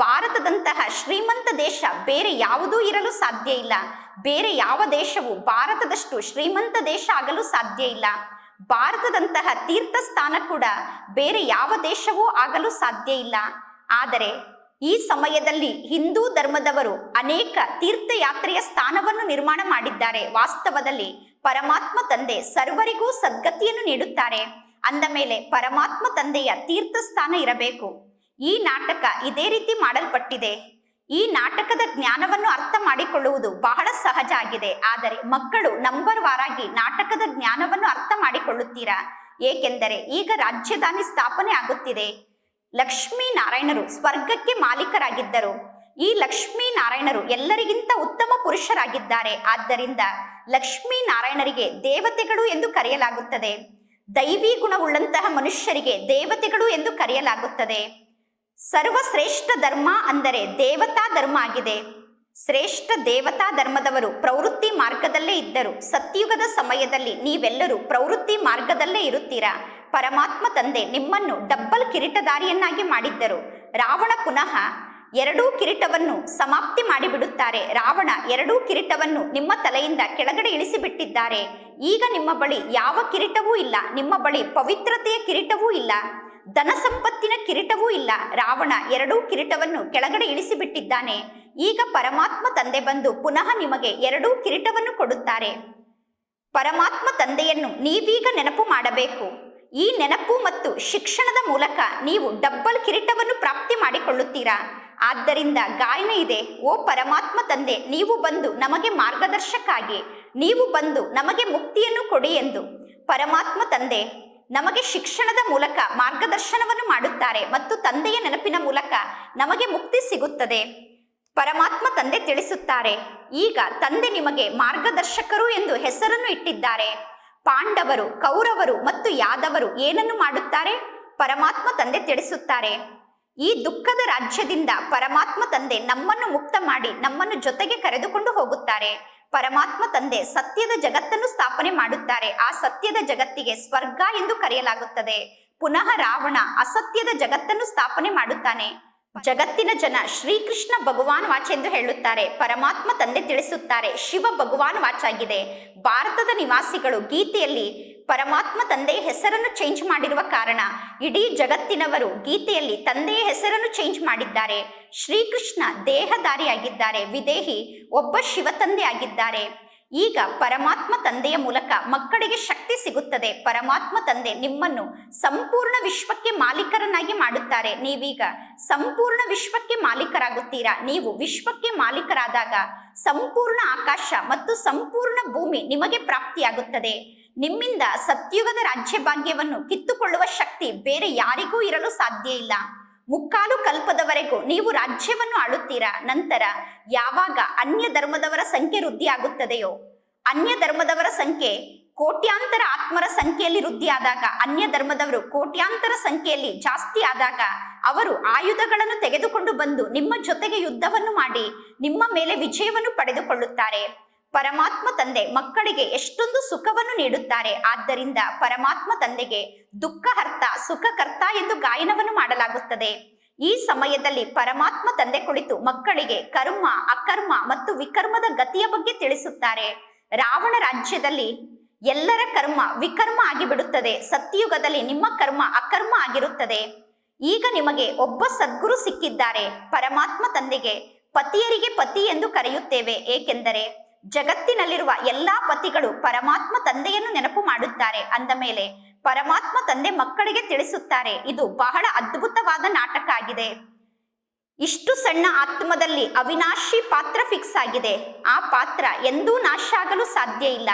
ಭಾರತದಂತಹ ಶ್ರೀಮಂತ ದೇಶ ಬೇರೆ ಯಾವುದೂ ಇರಲು ಸಾಧ್ಯ ಇಲ್ಲ. ಬೇರೆ ಯಾವ ದೇಶವು ಭಾರತದಷ್ಟು ಶ್ರೀಮಂತ ದೇಶ ಆಗಲು ಸಾಧ್ಯ ಇಲ್ಲ. ಭಾರತದಂತಹ ತೀರ್ಥ ಸ್ಥಾನ ಕೂಡ ಬೇರೆ ಯಾವ ದೇಶವೂ ಆಗಲು ಸಾಧ್ಯ ಇಲ್ಲ. ಆದರೆ ಈ ಸಮಯದಲ್ಲಿ ಹಿಂದೂ ಧರ್ಮದವರು ಅನೇಕ ತೀರ್ಥಯಾತ್ರೆಯ ಸ್ಥಾನವನ್ನು ನಿರ್ಮಾಣ ಮಾಡಿದ್ದಾರೆ. ವಾಸ್ತವದಲ್ಲಿ ಪರಮಾತ್ಮ ತಂದೆ ಸರ್ವರಿಗೂ ಸದ್ಗತಿಯನ್ನು ನೀಡುತ್ತಾರೆ. ಅಂದ ಮೇಲೆ ಪರಮಾತ್ಮ ತಂದೆಯ ತೀರ್ಥ ಸ್ಥಾನ ಇರಬೇಕು. ಈ ನಾಟಕ ಇದೇ ರೀತಿ ಮಾಡಲ್ಪಟ್ಟಿದೆ. ಈ ನಾಟಕದ ಜ್ಞಾನವನ್ನು ಅರ್ಥ ಮಾಡಿಕೊಳ್ಳುವುದು ಬಹಳ ಸಹಜ ಆಗಿದೆ. ಆದರೆ ಮಕ್ಕಳು ನಂಬರ್ ವಾರಾಗಿ ನಾಟಕದ ಜ್ಞಾನವನ್ನು ಅರ್ಥ ಮಾಡಿಕೊಳ್ಳುತ್ತೀರಾ? ಏಕೆಂದರೆ ಈಗ ರಾಜ್ಯಧಾನಿ ಸ್ಥಾಪನೆ ಆಗುತ್ತಿದೆ. ಲಕ್ಷ್ಮೀ ನಾರಾಯಣರು ಸ್ವರ್ಗಕ್ಕೆ ಮಾಲೀಕರಾಗಿದ್ದರು. ಈ ಲಕ್ಷ್ಮೀ ನಾರಾಯಣರು ಎಲ್ಲರಿಗಿಂತ ಉತ್ತಮ ಪುರುಷರಾಗಿದ್ದಾರೆ. ಆದ್ದರಿಂದ ಲಕ್ಷ್ಮೀ ನಾರಾಯಣರಿಗೆ ದೇವತೆಗಳು ಎಂದು ಕರೆಯಲಾಗುತ್ತದೆ. ದೈವಿ ಗುಣವುಳ್ಳಂತಹ ಮನುಷ್ಯರಿಗೆ ದೇವತೆಗಳು ಎಂದು ಕರೆಯಲಾಗುತ್ತದೆ. ಸರ್ವಶ್ರೇಷ್ಠ ಧರ್ಮ ಅಂದರೆ ದೇವತಾ ಧರ್ಮ ಆಗಿದೆ. ಶ್ರೇಷ್ಠ ದೇವತಾ ಧರ್ಮದವರು ಪ್ರವೃತ್ತಿ ಮಾರ್ಗದಲ್ಲೇ ಇದ್ದರು. ಸತ್ಯುಗದ ಸಮಯದಲ್ಲಿ ನೀವೆಲ್ಲರೂ ಪ್ರವೃತ್ತಿ ಮಾರ್ಗದಲ್ಲೇ ಇರುತ್ತೀರಾ. ಪರಮಾತ್ಮ ತಂದೆ ನಿಮ್ಮನ್ನು ಡಬ್ಬಲ್ ಕಿರೀಟಧಾರಿಯನ್ನಾಗಿ ಮಾಡಿದ್ದರು. ರಾವಣ ಪುನಃ ಎರಡೂ ಕಿರೀಟವನ್ನು ಸಮಾಪ್ತಿ ಮಾಡಿಬಿಡುತ್ತಾರೆ. ರಾವಣ ಎರಡೂ ಕಿರೀಟವನ್ನು ನಿಮ್ಮ ತಲೆಯಿಂದ ಕೆಳಗಡೆ ಇಳಿಸಿಬಿಟ್ಟಿದ್ದಾರೆ. ಈಗ ನಿಮ್ಮ ಬಳಿ ಯಾವ ಕಿರೀಟವೂ ಇಲ್ಲ. ನಿಮ್ಮ ಬಳಿ ಪವಿತ್ರತೆಯ ಕಿರೀಟವೂ ಇಲ್ಲ. ಧನ ಸಂಪತ್ತಿನ ಕಿರೀಟವೂ ಇಲ್ಲ. ರಾವಣ ಎರಡೂ ಕಿರೀಟವನ್ನು ಕೆಳಗಡೆ ಇಳಿಸಿಬಿಟ್ಟಿದ್ದಾನೆ. ಈಗ ಪರಮಾತ್ಮ ತಂದೆ ಬಂದು ಪುನಃ ನಿಮಗೆ ಎರಡೂ ಕಿರೀಟವನ್ನು ಕೊಡುತ್ತಾರೆ. ಪರಮಾತ್ಮ ತಂದೆಯನ್ನು ನೀವೀಗ ನೆನಪು ಮಾಡಬೇಕು. ಈ ನೆನಪು ಮತ್ತು ಶಿಕ್ಷಣದ ಮೂಲಕ ನೀವು ಡಬ್ಬಲ್ ಕಿರೀಟವನ್ನು ಪ್ರಾಪ್ತಿ ಮಾಡಿಕೊಳ್ಳುತ್ತೀರಾ? ಆದ್ದರಿಂದ ಗಾಯನ ಇದೆ. ಓ ಪರಮಾತ್ಮ ತಂದೆ, ನೀವು ಬಂದು ನಮಗೆ ಮಾರ್ಗದರ್ಶಕ್ಕಾಗಿ, ನೀವು ಬಂದು ನಮಗೆ ಮುಕ್ತಿಯನ್ನು ಕೊಡಿ ಎಂದು. ಪರಮಾತ್ಮ ತಂದೆ ನಮಗೆ ಶಿಕ್ಷಣದ ಮೂಲಕ ಮಾರ್ಗದರ್ಶನವನ್ನು ಮಾಡುತ್ತಾರೆ ಮತ್ತು ತಂದೆಯ ನೆನಪಿನ ಮೂಲಕ ನಮಗೆ ಮುಕ್ತಿ ಸಿಗುತ್ತದೆ. ಪರಮಾತ್ಮ ತಂದೆ ತಿಳಿಸುತ್ತಾರೆ, ಈಗ ತಂದೆ ನಿಮಗೆ ಮಾರ್ಗದರ್ಶಕರು ಎಂದು ಹೆಸರನ್ನು ಇಟ್ಟಿದ್ದಾರೆ. ಪಾಂಡವರು, ಕೌರವರು ಮತ್ತು ಯಾದವರು ಏನನ್ನು ಮಾಡುತ್ತಾರೆ? ಪರಮಾತ್ಮ ತಂದೆ ತಿಳಿಸುತ್ತಾರೆ. ಈ ದುಃಖದ ರಾಜ್ಯದಿಂದ ಪರಮಾತ್ಮ ತಂದೆ ನಮ್ಮನ್ನು ಮುಕ್ತ ಮಾಡಿ ನಮ್ಮನ್ನು ಜೊತೆಗೆ ಕರೆದುಕೊಂಡು ಹೋಗುತ್ತಾರೆ. ಪರಮಾತ್ಮ ತಂದೆ ಸತ್ಯದ ಜಗತ್ತನ್ನು ಸ್ಥಾಪನೆ ಮಾಡುತ್ತಾರೆ. ಆ ಸತ್ಯದ ಜಗತ್ತಿಗೆ ಸ್ವರ್ಗ ಎಂದು ಕರೆಯಲಾಗುತ್ತದೆ. ಪುನಃ ರಾವಣ ಅಸತ್ಯದ ಜಗತ್ತನ್ನು ಸ್ಥಾಪನೆ ಮಾಡುತ್ತಾನೆ. ಜಗತ್ತಿನ ಜನ ಶ್ರೀಕೃಷ್ಣ ಭಗವಾನ್ ವಾಚ್ ಎಂದು ಹೇಳುತ್ತಾರೆ. ಪರಮಾತ್ಮ ತಂದೆ ತಿಳಿಸುತ್ತಾರೆ, ಶಿವ ಭಗವಾನ್ ವಾಚ್ ಆಗಿದೆ ಭಾರತದ ನಿವಾಸಿಗಳು ಗೀತೆಯಲ್ಲಿ ಪರಮಾತ್ಮ ತಂದೆಯ ಹೆಸರನ್ನು ಚೇಂಜ್ ಮಾಡಿರುವ ಕಾರಣ ಇಡೀ ಜಗತ್ತಿನವರು ಗೀತೆಯಲ್ಲಿ ತಂದೆಯ ಹೆಸರನ್ನು ಚೇಂಜ್ ಮಾಡಿದ್ದಾರೆ. ಶ್ರೀಕೃಷ್ಣ ದೇಹಧಾರಿಯಾಗಿದ್ದಾರೆ. ವಿದೇಹಿ ಒಬ್ಬ ಶಿವ ತಂದೆ ಆಗಿದ್ದಾರೆ. ಈಗ ಪರಮಾತ್ಮ ತಂದೆಯ ಮೂಲಕ ಮಕ್ಕಳಿಗೆ ಶಕ್ತಿ ಸಿಗುತ್ತದೆ. ಪರಮಾತ್ಮ ತಂದೆ ನಿಮ್ಮನ್ನು ಸಂಪೂರ್ಣ ವಿಶ್ವಕ್ಕೆ ಮಾಲೀಕರನ್ನಾಗಿ ಮಾಡುತ್ತಾರೆ. ನೀವೀಗ ಸಂಪೂರ್ಣ ವಿಶ್ವಕ್ಕೆ ಮಾಲೀಕರಾಗುತ್ತೀರಾ? ನೀವು ವಿಶ್ವಕ್ಕೆ ಮಾಲೀಕರಾದಾಗ ಸಂಪೂರ್ಣ ಆಕಾಶ ಮತ್ತು ಸಂಪೂರ್ಣ ಭೂಮಿ ನಿಮಗೆ ಪ್ರಾಪ್ತಿಯಾಗುತ್ತದೆ. ನಿಮ್ಮಿಂದ ಸತ್ಯುಗದ ರಾಜ್ಯ ಭಾಗ್ಯವನ್ನು ಕಿತ್ತುಕೊಳ್ಳುವ ಶಕ್ತಿ ಬೇರೆ ಯಾರಿಗೂ ಇರಲು ಸಾಧ್ಯ ಇಲ್ಲ. ಮುಕ್ಕಾಲು ಕಲ್ಪದವರೆಗೂ ನೀವು ರಾಜ್ಯವನ್ನು ಆಳುತ್ತೀರಾ? ನಂತರ ಯಾವಾಗ ಅನ್ಯ ಧರ್ಮದವರ ಸಂಖ್ಯೆ ವೃದ್ಧಿಯಾಗುತ್ತದೆಯೋ? ಅನ್ಯ ಧರ್ಮದವರ ಸಂಖ್ಯೆ ಕೋಟ್ಯಾಂತರ ಆತ್ಮರ ಸಂಖ್ಯೆಯಲ್ಲಿ ವೃದ್ಧಿಯಾದಾಗ, ಅನ್ಯ ಧರ್ಮದವರು ಕೋಟ್ಯಾಂತರ ಸಂಖ್ಯೆಯಲ್ಲಿ ಜಾಸ್ತಿ ಆದಾಗ ಅವರು ಆಯುಧಗಳನ್ನು ತೆಗೆದುಕೊಂಡು ಬಂದು ನಿಮ್ಮ ಜೊತೆಗೆ ಯುದ್ಧವನ್ನು ಮಾಡಿ ನಿಮ್ಮ ಮೇಲೆ ವಿಜಯವನ್ನು ಪಡೆದುಕೊಳ್ಳುತ್ತಾರೆ. ಪರಮಾತ್ಮ ತಂದೆ ಮಕ್ಕಳಿಗೆ ಎಷ್ಟೊಂದು ಸುಖವನ್ನು ನೀಡುತ್ತಾರೆ. ಆದ್ದರಿಂದ ಪರಮಾತ್ಮ ತಂದೆಗೆ ದುಃಖ ದುಃಖಹರ್ತ ಸುಖಕರ್ತ ಎಂದು ಗಾಯನವನ್ನು ಮಾಡಲಾಗುತ್ತದೆ. ಈ ಸಮಯದಲ್ಲಿ ಪರಮಾತ್ಮ ತಂದೆ ಕುಳಿತು ಮಕ್ಕಳಿಗೆ ಕರ್ಮ, ಅಕರ್ಮ ಮತ್ತು ವಿಕರ್ಮದ ಗತಿಯ ಬಗ್ಗೆ ತಿಳಿಸುತ್ತಾರೆ. ರಾವಣ ರಾಜ್ಯದಲ್ಲಿ ಎಲ್ಲರ ಕರ್ಮ ವಿಕರ್ಮ ಆಗಿಬಿಡುತ್ತದೆ. ಸತ್ಯಯುಗದಲ್ಲಿ ನಿಮ್ಮ ಕರ್ಮ ಅಕರ್ಮ ಆಗಿರುತ್ತದೆ. ಈಗ ನಿಮಗೆ ಒಬ್ಬ ಸದ್ಗುರು ಸಿಕ್ಕಿದ್ದಾರೆ. ಪರಮಾತ್ಮ ತಂದೆಗೆ ಪತಿಯರಿಗೆ ಪತಿ ಎಂದು ಕರೆಯುತ್ತೇವೆ. ಏಕೆಂದರೆ ಜಗತ್ತಿನಲ್ಲಿರುವ ಎಲ್ಲಾ ಪತಿಗಳು ಪರಮಾತ್ಮ ತಂದೆಯನ್ನು ನೆನಪು ಮಾಡುತ್ತಾರೆ ಅಂದ ಮೇಲೆ ಪರಮಾತ್ಮ ತಂದೆ ಮಕ್ಕಳಿಗೆ ತಿಳಿಸುತ್ತಾರೆ, ಇದು ಬಹಳ ಅದ್ಭುತವಾದ ನಾಟಕ ಆಗಿದೆ. ಇಷ್ಟು ಸಣ್ಣ ಆತ್ಮದಲ್ಲಿ ಅವಿನಾಶಿ ಪಾತ್ರ ಫಿಕ್ಸ್ ಆಗಿದೆ. ಆ ಪಾತ್ರ ಎಂದೂ ನಾಶ ಆಗಲು ಸಾಧ್ಯ ಇಲ್ಲ.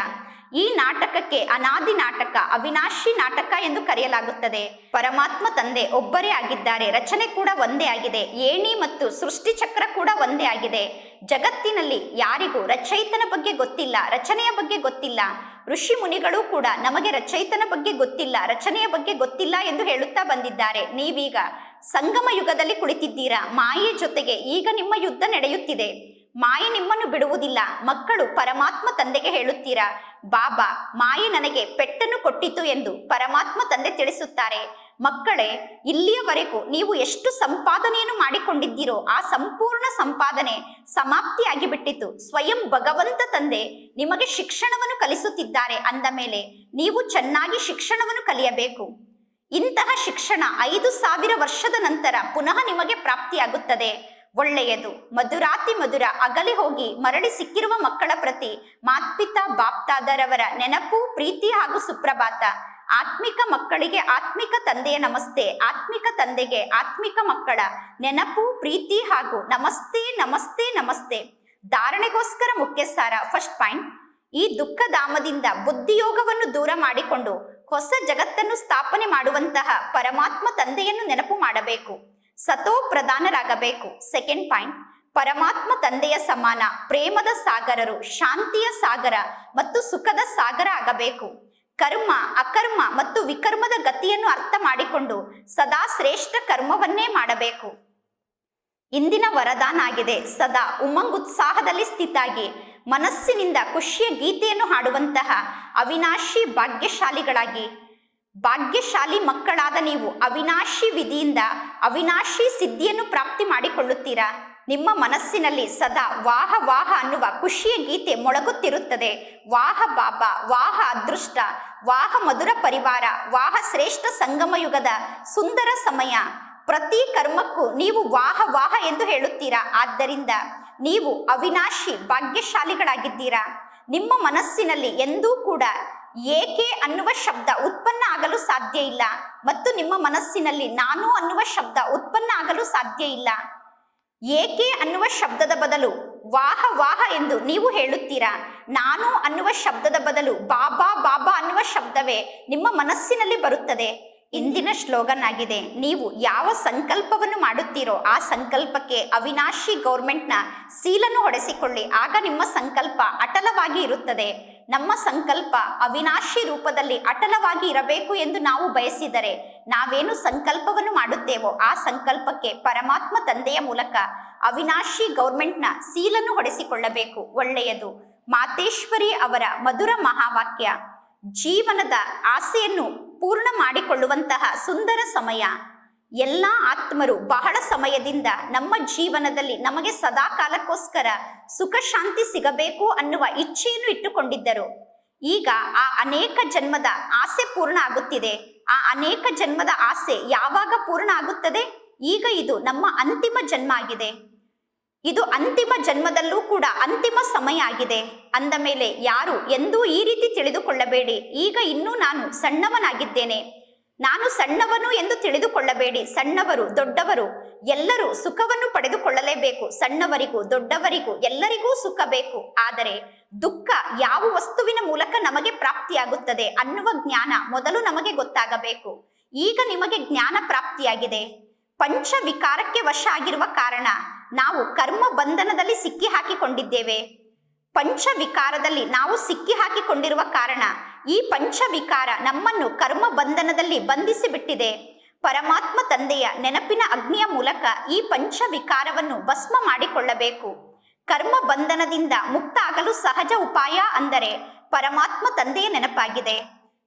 ಈ ನಾಟಕಕ್ಕೆ ಅನಾದಿ ನಾಟಕ, ಅವಿನಾಶಿ ನಾಟಕ ಎಂದು ಕರೆಯಲಾಗುತ್ತದೆ. ಪರಮಾತ್ಮ ತಂದೆ ಒಬ್ಬರೇ ಆಗಿದ್ದಾರೆ, ರಚನೆ ಕೂಡ ಒಂದೇ ಆಗಿದೆ, ಏಣಿ ಮತ್ತು ಸೃಷ್ಟಿ ಚಕ್ರ ಕೂಡ ಒಂದೇ ಆಗಿದೆ. ಜಗತ್ತಿನಲ್ಲಿ ಯಾರಿಗೂ ರಚಯಿತನ ಬಗ್ಗೆ ಗೊತ್ತಿಲ್ಲ, ರಚನೆಯ ಬಗ್ಗೆ ಗೊತ್ತಿಲ್ಲ. ಋಷಿ ಮುನಿಗಳು ಕೂಡ ನಮಗೆ ರಚಯಿತನ ಬಗ್ಗೆ ಗೊತ್ತಿಲ್ಲ, ರಚನೆಯ ಬಗ್ಗೆ ಗೊತ್ತಿಲ್ಲ ಎಂದು ಹೇಳುತ್ತಾ ಬಂದಿದ್ದಾರೆ. ನೀವೀಗ ಸಂಗಮ ಯುಗದಲ್ಲಿ ಕುಳಿತಿದ್ದೀರಾ? ಮಾಯೆ ಜೊತೆಗೆ ಈಗ ನಿಮ್ಮ ಯುದ್ಧ ನಡೆಯುತ್ತಿದೆ. ಮಾಯೆ ನಿಮ್ಮನ್ನು ಬಿಡುವುದಿಲ್ಲ. ಮಕ್ಕಳು ಪರಮಾತ್ಮ ತಂದೆಗೆ ಹೇಳುತ್ತೀರಾ? ಬಾಬಾ, ಮಾಯೆ ನನಗೆ ಪೆಟ್ಟನ್ನು ಕೊಟ್ಟಿತು ಎಂದು ಪರಮಾತ್ಮ ತಂದೆ ತಿಳಿಸುತ್ತಾರೆ. ಮಕ್ಕಳೇ, ಇಲ್ಲಿಯವರೆಗೂ ನೀವು ಎಷ್ಟು ಸಂಪಾದನೆಯನ್ನು ಮಾಡಿಕೊಂಡಿದ್ದೀರೋ ಆ ಸಂಪೂರ್ಣ ಸಂಪಾದನೆ ಸಮಾಪ್ತಿಯಾಗಿ ಬಿಟ್ಟಿತು ಸ್ವಯಂ ಭಗವಂತ ತಂದೆ ನಿಮಗೆ ಶಿಕ್ಷಣವನ್ನು ಕಲಿಸುತ್ತಿದ್ದಾರೆ ಅಂದ ಮೇಲೆ ನೀವು ಚೆನ್ನಾಗಿ ಶಿಕ್ಷಣವನ್ನು ಕಲಿಯಬೇಕು. ಇಂತಹ ಶಿಕ್ಷಣ ಐದು ಸಾವಿರ ವರ್ಷದ ನಂತರ ಪುನಃ ನಿಮಗೆ ಪ್ರಾಪ್ತಿಯಾಗುತ್ತದೆ. ಒಳ್ಳೆಯದು. ಮಧುರಾತಿ ಮಧುರ ಅಗಲಿ ಹೋಗಿ ಮರಳಿ ಸಿಕ್ಕಿರುವ ಮಕ್ಕಳ ಪ್ರತಿ ಮಾತ್ಪಿತಾ ಬಾಪ್ತಾದರವರ ನೆನಪು, ಪ್ರೀತಿ ಹಾಗೂ ಸುಪ್ರಭಾತ. ಆತ್ಮಿಕ ಮಕ್ಕಳಿಗೆ ಆತ್ಮಿಕ ತಂದೆಯ ನಮಸ್ತೆ, ಆತ್ಮಿಕ ತಂದೆಗೆ ಆತ್ಮಿಕ ಮಕ್ಕಳ ನೆನಪು, ಪ್ರೀತಿ ಹಾಗೂ ನಮಸ್ತೆ ನಮಸ್ತೆ ನಮಸ್ತೆ. ಧಾರಣೆಗೋಸ್ಕರ ಮುಖ್ಯ ಸಾರ ಫಸ್ಟ್ ಪಾಯಿಂಟ್ ಈ ದುಃಖಧಾಮದಿಂದ ಬುದ್ಧಿಯೋಗವನ್ನು ದೂರ ಮಾಡಿಕೊಂಡು ಹೊಸ ಜಗತ್ತನ್ನು ಸ್ಥಾಪನೆ ಮಾಡುವಂತಹ ಪರಮಾತ್ಮ ತಂದೆಯನ್ನು ನೆನಪು ಮಾಡಬೇಕು. ಸತೋ ಪ್ರಧಾನರಾಗಬೇಕು. ಸೆಕೆಂಡ್ ಪಾಯಿಂಟ್ ಪರಮಾತ್ಮ ತಂದೆಯ ಸಮಾನ, ಪ್ರೇಮದ ಸಾಗರರು, ಶಾಂತಿಯ ಸಾಗರ ಮತ್ತು ಸುಖದ ಸಾಗರ ಆಗಬೇಕು. ಕರ್ಮ, ಅಕರ್ಮ ಮತ್ತು ವಿಕರ್ಮದ ಗತಿಯನ್ನು ಅರ್ಥ ಮಾಡಿಕೊಂಡು ಸದಾ ಶ್ರೇಷ್ಠ ಕರ್ಮವನ್ನೇ ಮಾಡಬೇಕು. ಇಂದಿನ ವರದಾನ ಆಗಿದೆ ಸದಾ ಉಮಂಗುತ್ಸಾಹದಲ್ಲಿ ಸ್ಥಿತಾಗಿ, ಮನಸ್ಸಿನಿಂದ ಖುಷಿಯ ಗೀತೆಯನ್ನು ಹಾಡುವಂತಹ ಅವಿನಾಶಿ ಭಾಗ್ಯಶಾಲಿಗಳಾಗಿ. ಭಾಗ್ಯಶಾಲಿ ಮಕ್ಕಳಾದ ನೀವು ಅವಿನಾಶಿ ವಿಧಿಯಿಂದ ಅವಿನಾಶಿ ಸಿದ್ಧಿಯನ್ನು ಪ್ರಾಪ್ತಿ ಮಾಡಿಕೊಳ್ಳುತ್ತೀರಾ? ನಿಮ್ಮ ಮನಸ್ಸಿನಲ್ಲಿ ಸದಾ ವಾಹ ವಾಹ ಅನ್ನುವ ಖುಷಿಯ ಗೀತೆ ಮೊಳಗುತ್ತಿರುತ್ತದೆ. ವಾಹ ಬಾಬಾ, ವಾಹ ಅದೃಷ್ಟ, ವಾಹ ಮಧುರ ಪರಿವಾರ, ವಾಹ ಶ್ರೇಷ್ಠ ಸಂಗಮ ಯುಗದ ಸುಂದರ ಸಮಯ. ಪ್ರತಿ ಕರ್ಮಕ್ಕೂ ನೀವು ವಾಹ ವಾಹ ಎಂದು ಹೇಳುತ್ತೀರಾ? ಆದ್ದರಿಂದ ನೀವು ಅವಿನಾಶಿ ಭಾಗ್ಯಶಾಲಿಗಳಾಗಿದ್ದೀರಾ? ನಿಮ್ಮ ಮನಸ್ಸಿನಲ್ಲಿ ಎಂದೂ ಕೂಡ ಏಕೆ ಅನ್ನುವ ಶಬ್ದ ಉತ್ಪನ್ನ ಆಗಲು ಸಾಧ್ಯ ಇಲ್ಲ. ಮತ್ತು ನಿಮ್ಮ ಮನಸ್ಸಿನಲ್ಲಿ ನಾನು ಅನ್ನುವ ಶಬ್ದ ಉತ್ಪನ್ನ ಆಗಲು ಸಾಧ್ಯ ಇಲ್ಲ. ಏಕೆ ಅನ್ನುವ ಶಬ್ದದ ಬದಲು ವಾಹ ವಾಹ ಎಂದು ನೀವು ಹೇಳುತ್ತೀರಾ? ನಾನು ಅನ್ನುವ ಶಬ್ದದ ಬದಲು ಬಾಬಾ ಬಾಬಾ ಅನ್ನುವ ಶಬ್ದವೇ ನಿಮ್ಮ ಮನಸ್ಸಿನಲ್ಲಿ ಬರುತ್ತದೆ. ಇಂದಿನ ಶ್ಲೋಗನ್ ಆಗಿದೆ ನೀವು ಯಾವ ಸಂಕಲ್ಪವನ್ನು ಮಾಡುತ್ತೀರೋ ಆ ಸಂಕಲ್ಪಕ್ಕೆ ಅವಿನಾಶಿ ಗೌರ್ಮೆಂಟ್ನ ಸೀಲನ್ನು ಹೊಡೆಸಿಕೊಳ್ಳಿ. ಆಗ ನಿಮ್ಮ ಸಂಕಲ್ಪ ಅಟಲವಾಗಿ ಇರುತ್ತದೆ. ನಮ್ಮ ಸಂಕಲ್ಪ ಅವಿನಾಶಿ ರೂಪದಲ್ಲಿ ಅಟಲವಾಗಿ ಇರಬೇಕು ಎಂದು ನಾವು ಬಯಸಿದರೆ ನಾವೇನು ಸಂಕಲ್ಪವನ್ನು ಮಾಡುತ್ತೇವೋ ಆ ಸಂಕಲ್ಪಕ್ಕೆ ಪರಮಾತ್ಮ ತಂದೆಯ ಮೂಲಕ ಅವಿನಾಶಿ ಗೌರ್ಮೆಂಟ್ನ ಸೀಲನ್ನು ಹೊಡೆಸಿಕೊಳ್ಳಬೇಕು. ಒಳ್ಳೆಯದು. ಮಾತೇಶ್ವರಿ ಅವರ ಮಧುರ ಮಹಾವಾಕ್ಯ, ಜೀವನದ ಆಸೆಯನ್ನು ಪೂರ್ಣ ಮಾಡಿಕೊಳ್ಳುವಂತಹ ಸುಂದರ ಸಮಯ. ಎಲ್ಲ ಆತ್ಮರು ಬಹಳ ಸಮಯದಿಂದ ನಮ್ಮ ಜೀವನದಲ್ಲಿ ನಮಗೆ ಸದಾ ಕಾಲಕ್ಕೋಸ್ಕರ ಸುಖ ಶಾಂತಿ ಸಿಗಬೇಕು ಅನ್ನುವ ಇಚ್ಛೆಯನ್ನು ಇಟ್ಟುಕೊಂಡಿದ್ದರು. ಈಗ ಆ ಅನೇಕ ಜನ್ಮದ ಆಸೆ ಪೂರ್ಣ ಆಗುತ್ತಿದೆ. ಆ ಅನೇಕ ಜನ್ಮದ ಆಸೆ ಯಾವಾಗ ಪೂರ್ಣ ಆಗುತ್ತದೆ? ಈಗ ಇದು ನಮ್ಮ ಅಂತಿಮ ಜನ್ಮ ಆಗಿದೆ. ಇದು ಅಂತಿಮ ಜನ್ಮದಲ್ಲೂ ಕೂಡ ಅಂತಿಮ ಸಮಯ ಆಗಿದೆ. ಅಂದ ಮೇಲೆ ಯಾರು ಎಂದೂ ಈ ರೀತಿ ತಿಳಿದುಕೊಳ್ಳಬೇಡಿ. ಈಗ ಇನ್ನೂ ನಾನು ಸಣ್ಣವನಾಗಿದ್ದೇನೆ. ನಾನು ಸಣ್ಣವನು ಎಂದು ತಿಳಿದುಕೊಳ್ಳಬೇಡಿ. ಸಣ್ಣವರು, ದೊಡ್ಡವರು ಎಲ್ಲರೂ ಸುಖವನ್ನು ಪಡೆದುಕೊಳ್ಳಲೇಬೇಕು. ಸಣ್ಣವರಿಗೂ, ದೊಡ್ಡವರಿಗೂ ಎಲ್ಲರಿಗೂ ಸುಖ ಬೇಕು. ಆದರೆ ದುಃಖ ಯಾವ ವಸ್ತುವಿನ ಮೂಲಕ ನಮಗೆ ಪ್ರಾಪ್ತಿಯಾಗುತ್ತದೆ ಅನ್ನುವ ಜ್ಞಾನ ಮೊದಲು ನಮಗೆ ಗೊತ್ತಾಗಬೇಕು. ಈಗ ನಿಮಗೆ ಜ್ಞಾನ ಪ್ರಾಪ್ತಿಯಾಗಿದೆ. ಪಂಚ ವಿಕಾರಕ್ಕೆ ವಶ ಆಗಿರುವ ಕಾರಣ ನಾವು ಕರ್ಮ ಬಂಧನದಲ್ಲಿ ಸಿಕ್ಕಿ ಹಾಕಿಕೊಂಡಿದ್ದೇವೆ ಪಂಚ ವಿಕಾರದಲ್ಲಿ ನಾವು ಸಿಕ್ಕಿ ಹಾಕಿಕೊಂಡಿರುವ ಕಾರಣ ಈ ಪಂಚವಿಕಾರ ನಮ್ಮನ್ನು ಕರ್ಮ ಬಂಧನದಲ್ಲಿ ಬಂಧಿಸಿಬಿಟ್ಟಿದೆ. ಪರಮಾತ್ಮ ತಂದೆಯ ನೆನಪಿನ ಅಗ್ನಿಯ ಮೂಲಕ ಈ ಪಂಚವಿಕಾರವನ್ನು ಭಸ್ಮ ಮಾಡಿಕೊಳ್ಳಬೇಕು. ಕರ್ಮ ಬಂಧನದಿಂದ ಮುಕ್ತ ಆಗಲು ಸಹಜ ಉಪಾಯ ಅಂದರೆ ಪರಮಾತ್ಮ ತಂದೆಯ ನೆನಪಾಗಿದೆ.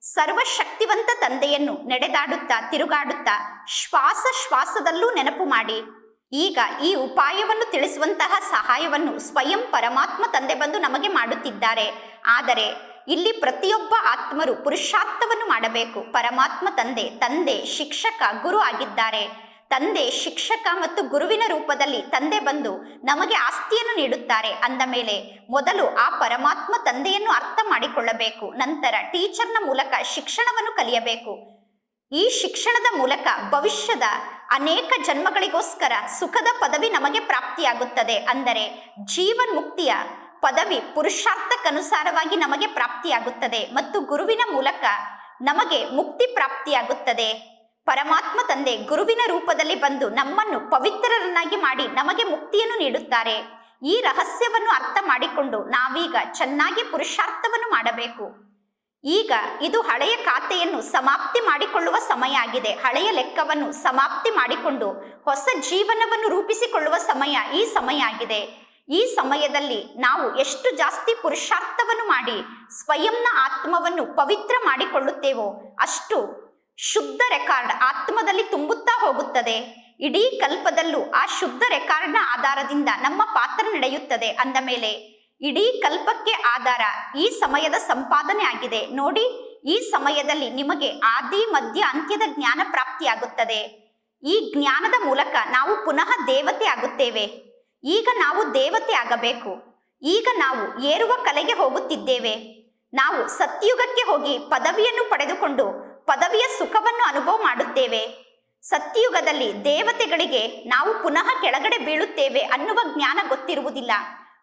ಸರ್ವಶಕ್ತಿವಂತ ತಂದೆಯನ್ನು ನಡೆದಾಡುತ್ತಾ ತಿರುಗಾಡುತ್ತಾ ಶ್ವಾಸ ಶ್ವಾಸದಲ್ಲೂ ನೆನಪು ಮಾಡಿ. ಈಗ ಈ ಉಪಾಯವನ್ನು ತಿಳಿಸುವಂತಹ ಸಹಾಯವನ್ನು ಸ್ವಯಂ ಪರಮಾತ್ಮ ತಂದೆ ಬಂದು ನಮಗೆ ಮಾಡುತ್ತಿದ್ದಾರೆ. ಆದರೆ ಇಲ್ಲಿ ಪ್ರತಿಯೊಬ್ಬ ಆತ್ಮರು ಪುರುಷಾರ್ಥವನ್ನು ಮಾಡಬೇಕು. ಪರಮಾತ್ಮ ತಂದೆ ತಂದೆ, ಶಿಕ್ಷಕ, ಗುರು ಆಗಿದ್ದಾರೆ. ತಂದೆ, ಶಿಕ್ಷಕ ಮತ್ತು ಗುರುವಿನ ರೂಪದಲ್ಲಿ ತಂದೆ ಬಂದು ನಮಗೆ ಆಸ್ತಿಯನ್ನು ನೀಡುತ್ತಾರೆ. ಅಂದ ಮೇಲೆ ಮೊದಲು ಆ ಪರಮಾತ್ಮ ತಂದೆಯನ್ನು ಅರ್ಥ ಮಾಡಿಕೊಳ್ಳಬೇಕು. ನಂತರ ಟೀಚರ್ನ ಮೂಲಕ ಶಿಕ್ಷಣವನ್ನು ಕಲಿಯಬೇಕು. ಈ ಶಿಕ್ಷಣದ ಮೂಲಕ ಭವಿಷ್ಯದ ಅನೇಕ ಜನ್ಮಗಳಿಗೋಸ್ಕರ ಸುಖದ ಪದವಿ ನಮಗೆ ಪ್ರಾಪ್ತಿಯಾಗುತ್ತದೆ. ಅಂದರೆ ಜೀವನ್ ಮುಕ್ತಿಯ ಪದವಿ ಪುರುಷಾರ್ಥಕ್ಕನುಸಾರವಾಗಿ ನಮಗೆ ಪ್ರಾಪ್ತಿಯಾಗುತ್ತದೆ ಮತ್ತು ಗುರುವಿನ ಮೂಲಕ ನಮಗೆ ಮುಕ್ತಿ ಪ್ರಾಪ್ತಿಯಾಗುತ್ತದೆ. ಪರಮಾತ್ಮ ತಂದೆ ಗುರುವಿನ ರೂಪದಲ್ಲಿ ಬಂದು ನಮ್ಮನ್ನು ಪವಿತ್ರರನ್ನಾಗಿ ಮಾಡಿ ನಮಗೆ ಮುಕ್ತಿಯನ್ನು ನೀಡುತ್ತಾರೆ. ಈ ರಹಸ್ಯವನ್ನು ಅರ್ಥ ಮಾಡಿಕೊಂಡು ನಾವೀಗ ಚೆನ್ನಾಗಿ ಪುರುಷಾರ್ಥವನ್ನು ಮಾಡಬೇಕು. ಈಗ ಇದು ಹಳೆಯ ಖಾತೆಯನ್ನು ಸಮಾಪ್ತಿ ಮಾಡಿಕೊಳ್ಳುವ ಸಮಯ ಆಗಿದೆ. ಹಳೆಯ ಲೆಕ್ಕವನ್ನು ಸಮಾಪ್ತಿ ಮಾಡಿಕೊಂಡು ಹೊಸ ಜೀವನವನ್ನು ರೂಪಿಸಿಕೊಳ್ಳುವ ಸಮಯ ಈ ಸಮಯ ಆಗಿದೆ. ಈ ಸಮಯದಲ್ಲಿ ನಾವು ಎಷ್ಟು ಜಾಸ್ತಿ ಪುರುಷಾರ್ಥವನ್ನು ಮಾಡಿ ಸ್ವಯಂನ ಆತ್ಮವನ್ನು ಪವಿತ್ರ ಮಾಡಿಕೊಳ್ಳುತ್ತೇವೋ ಅಷ್ಟು ಶುದ್ಧ ರೆಕಾರ್ಡ್ ಆತ್ಮದಲ್ಲಿ ತುಂಬುತ್ತಾ ಹೋಗುತ್ತದೆ. ಇಡೀ ಕಲ್ಪದಲ್ಲೂ ಆ ಶುದ್ಧ ರೆಕಾರ್ಡ್ನ ಆಧಾರದಿಂದ ನಮ್ಮ ಪಾತ್ರ ನಡೆಯುತ್ತದೆ ಅಂದ ಮೇಲೆ ಇಡೀ ಕಲ್ಪಕ್ಕೆ ಆಧಾರ ಈ ಸಮಯದ ಸಂಪಾದನೆ ಆಗಿದೆ. ನೋಡಿ, ಈ ಸಮಯದಲ್ಲಿ ನಿಮಗೆ ಆದಿ, ಮಧ್ಯ, ಅಂತ್ಯದ ಜ್ಞಾನ ಪ್ರಾಪ್ತಿಯಾಗುತ್ತದೆ. ಈ ಜ್ಞಾನದ ಮೂಲಕ ನಾವು ಪುನಃ ದೇವತೆ ಆಗುತ್ತೇವೆ. ಈಗ ನಾವು ದೇವತೆ ಆಗಬೇಕು. ಈಗ ನಾವು ಏರುವ ಕಲೆಗೆ ಹೋಗುತ್ತಿದ್ದೇವೆ. ನಾವು ಸತ್ಯುಗಕ್ಕೆ ಹೋಗಿ ಪದವಿಯನ್ನು ಪಡೆದುಕೊಂಡು ಪದವಿಯ ಸುಖವನ್ನು ಅನುಭವ ಮಾಡುತ್ತೇವೆ. ಸತ್ಯಯುಗದಲ್ಲಿ ದೇವತೆಗಳಿಗೆ ನಾವು ಪುನಃ ಕೆಳಗಡೆ ಬೀಳುತ್ತೇವೆ ಅನ್ನುವ ಜ್ಞಾನ ಗೊತ್ತಿರುವುದಿಲ್ಲ.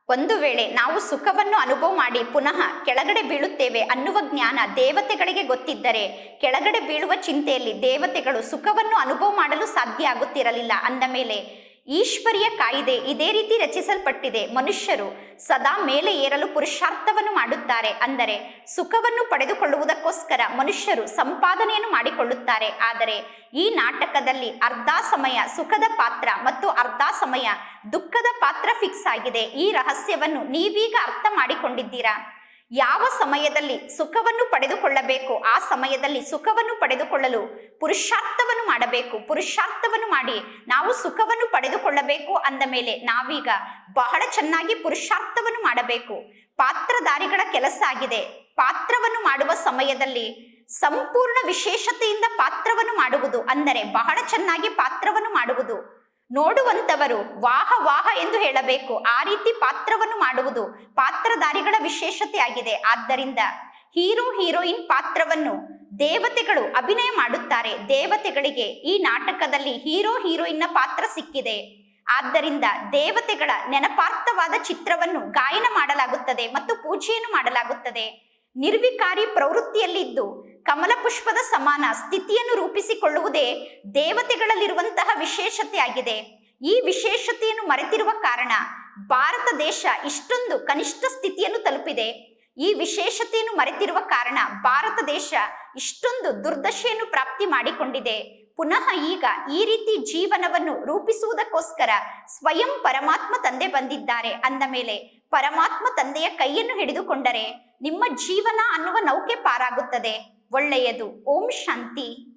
ಒಂದು ವೇಳೆ ನಾವು ಸುಖವನ್ನು ಅನುಭವ ಮಾಡಿ ಪುನಃ ಕೆಳಗಡೆ ಬೀಳುತ್ತೇವೆ ಅನ್ನುವ ಜ್ಞಾನ ದೇವತೆಗಳಿಗೆ ಗೊತ್ತಿದ್ದರೆ, ಕೆಳಗಡೆ ಬೀಳುವ ಚಿಂತೆಯಲ್ಲಿ ದೇವತೆಗಳು ಸುಖವನ್ನು ಅನುಭವ ಮಾಡಲು ಸಾಧ್ಯ ಆಗುತ್ತಿರಲಿಲ್ಲ ಅಂದ ಮೇಲೆ ಈಶ್ವರಿಯ ಕಾಯಿದೆ ಇದೇ ರೀತಿ ರಚಿಸಲ್ಪಟ್ಟಿದೆ. ಮನುಷ್ಯರು ಸದಾ ಮೇಲೆ ಏರಲು ಪುರುಷಾರ್ಥವನ್ನು ಮಾಡುತ್ತಾರೆ. ಅಂದರೆ ಸುಖವನ್ನು ಪಡೆದುಕೊಳ್ಳುವುದಕ್ಕೋಸ್ಕರ ಮನುಷ್ಯರು ಸಂಪಾದನೆಯನ್ನು ಮಾಡಿಕೊಳ್ಳುತ್ತಾರೆ. ಆದರೆ ಈ ನಾಟಕದಲ್ಲಿ ಅರ್ಧ ಸಮಯ ಸುಖದ ಪಾತ್ರ ಮತ್ತು ಅರ್ಧ ಸಮಯ ದುಃಖದ ಪಾತ್ರ ಫಿಕ್ಸ್ ಆಗಿದೆ. ಈ ರಹಸ್ಯವನ್ನು ನೀವೀಗ ಅರ್ಥ ಮಾಡಿಕೊಂಡಿದ್ದೀರಾ? ಯಾವ ಸಮಯದಲ್ಲಿ ಸುಖವನ್ನು ಪಡೆದುಕೊಳ್ಳಬೇಕು, ಆ ಸಮಯದಲ್ಲಿ ಸುಖವನ್ನು ಪಡೆದುಕೊಳ್ಳಲು ಪುರುಷಾರ್ಥವನ್ನು ಮಾಡಬೇಕು, ಪುರುಷಾರ್ಥವನ್ನು ಮಾಡಿ ನಾವು ಸುಖವನ್ನು ಪಡೆದುಕೊಳ್ಳಬೇಕು ಅಂದ ಮೇಲೆ ನಾವೀಗ ಬಹಳ ಚೆನ್ನಾಗಿ ಪುರುಷಾರ್ಥವನ್ನು ಮಾಡಬೇಕು. ಪಾತ್ರಧಾರಿಗಳ ಕೆಲಸ ಆಗಿದೆ. ಪಾತ್ರವನ್ನು ಮಾಡುವ ಸಮಯದಲ್ಲಿ ಸಂಪೂರ್ಣ ವಿಶೇಷತೆಯಿಂದ ಪಾತ್ರವನ್ನು ಮಾಡುವುದು ಅಂದರೆ ಬಹಳ ಚೆನ್ನಾಗಿ ಪಾತ್ರವನ್ನು ಮಾಡುವುದು. ನೋಡುವಂತವರು ವಾಹ ವಾಹ ಎಂದು ಹೇಳಬೇಕು. ಆ ರೀತಿ ಪಾತ್ರವನ್ನು ಮಾಡುವುದು ಪಾತ್ರಧಾರಿಗಳ ವಿಶೇಷತೆ ಆಗಿದೆ. ಆದ್ದರಿಂದ ಹೀರೋ, ಹೀರೋಯಿನ್ ಪಾತ್ರವನ್ನು ದೇವತೆಗಳು ಅಭಿನಯ ಮಾಡುತ್ತಾರೆ. ದೇವತೆಗಳಿಗೆ ಈ ನಾಟಕದಲ್ಲಿ ಹೀರೋ, ಹೀರೋಯಿನ್ನ ಪಾತ್ರ ಸಿಕ್ಕಿದೆ. ಆದ್ದರಿಂದ ದೇವತೆಗಳ ನೆನಪಾರ್ಥವಾದ ಚಿತ್ರವನ್ನು ಗಾಯನ ಮಾಡಲಾಗುತ್ತದೆ ಮತ್ತು ಪೂಜೆಯನ್ನು ಮಾಡಲಾಗುತ್ತದೆ. ನಿರ್ವಿಕಾರಿ ಪ್ರವೃತ್ತಿಯಲ್ಲಿದ್ದು ಕಮಲ ಪುಷ್ಪದ ಸಮಾನ ಸ್ಥಿತಿಯನ್ನು ರೂಪಿಸಿಕೊಳ್ಳುವುದೇ ದೇವತೆಗಳಲ್ಲಿರುವಂತಹ ವಿಶೇಷತೆ ಆಗಿದೆ. ಈ ವಿಶೇಷತೆಯನ್ನು ಮರೆತಿರುವ ಕಾರಣ ಭಾರತ ದೇಶ ಇಷ್ಟೊಂದು ಕನಿಷ್ಠ ಸ್ಥಿತಿಯನ್ನು ತಲುಪಿದೆ. ಈ ವಿಶೇಷತೆಯನ್ನು ಮರೆತಿರುವ ಕಾರಣ ಭಾರತ ದೇಶ ಇಷ್ಟೊಂದು ದುರ್ದಶೆಯನ್ನು ಪ್ರಾಪ್ತಿ ಮಾಡಿಕೊಂಡಿದೆ. ಪುನಃ ಈಗ ಈ ರೀತಿ ಜೀವನವನ್ನು ರೂಪಿಸುವುದಕ್ಕೋಸ್ಕರ ಸ್ವಯಂ ಪರಮಾತ್ಮ ತಂದೆ ಬಂದಿದ್ದಾರೆ ಅಂದ ಮೇಲೆ ಪರಮಾತ್ಮ ತಂದೆಯ ಕೈಯನ್ನು ಹಿಡಿದುಕೊಂಡರೆ ನಿಮ್ಮ ಜೀವನ ಅನ್ನುವ ನೌಕೆ ಪಾರಾಗುತ್ತದೆ. ಒಳ್ಳೆಯದು. ಓಂ ಶಾಂತಿ.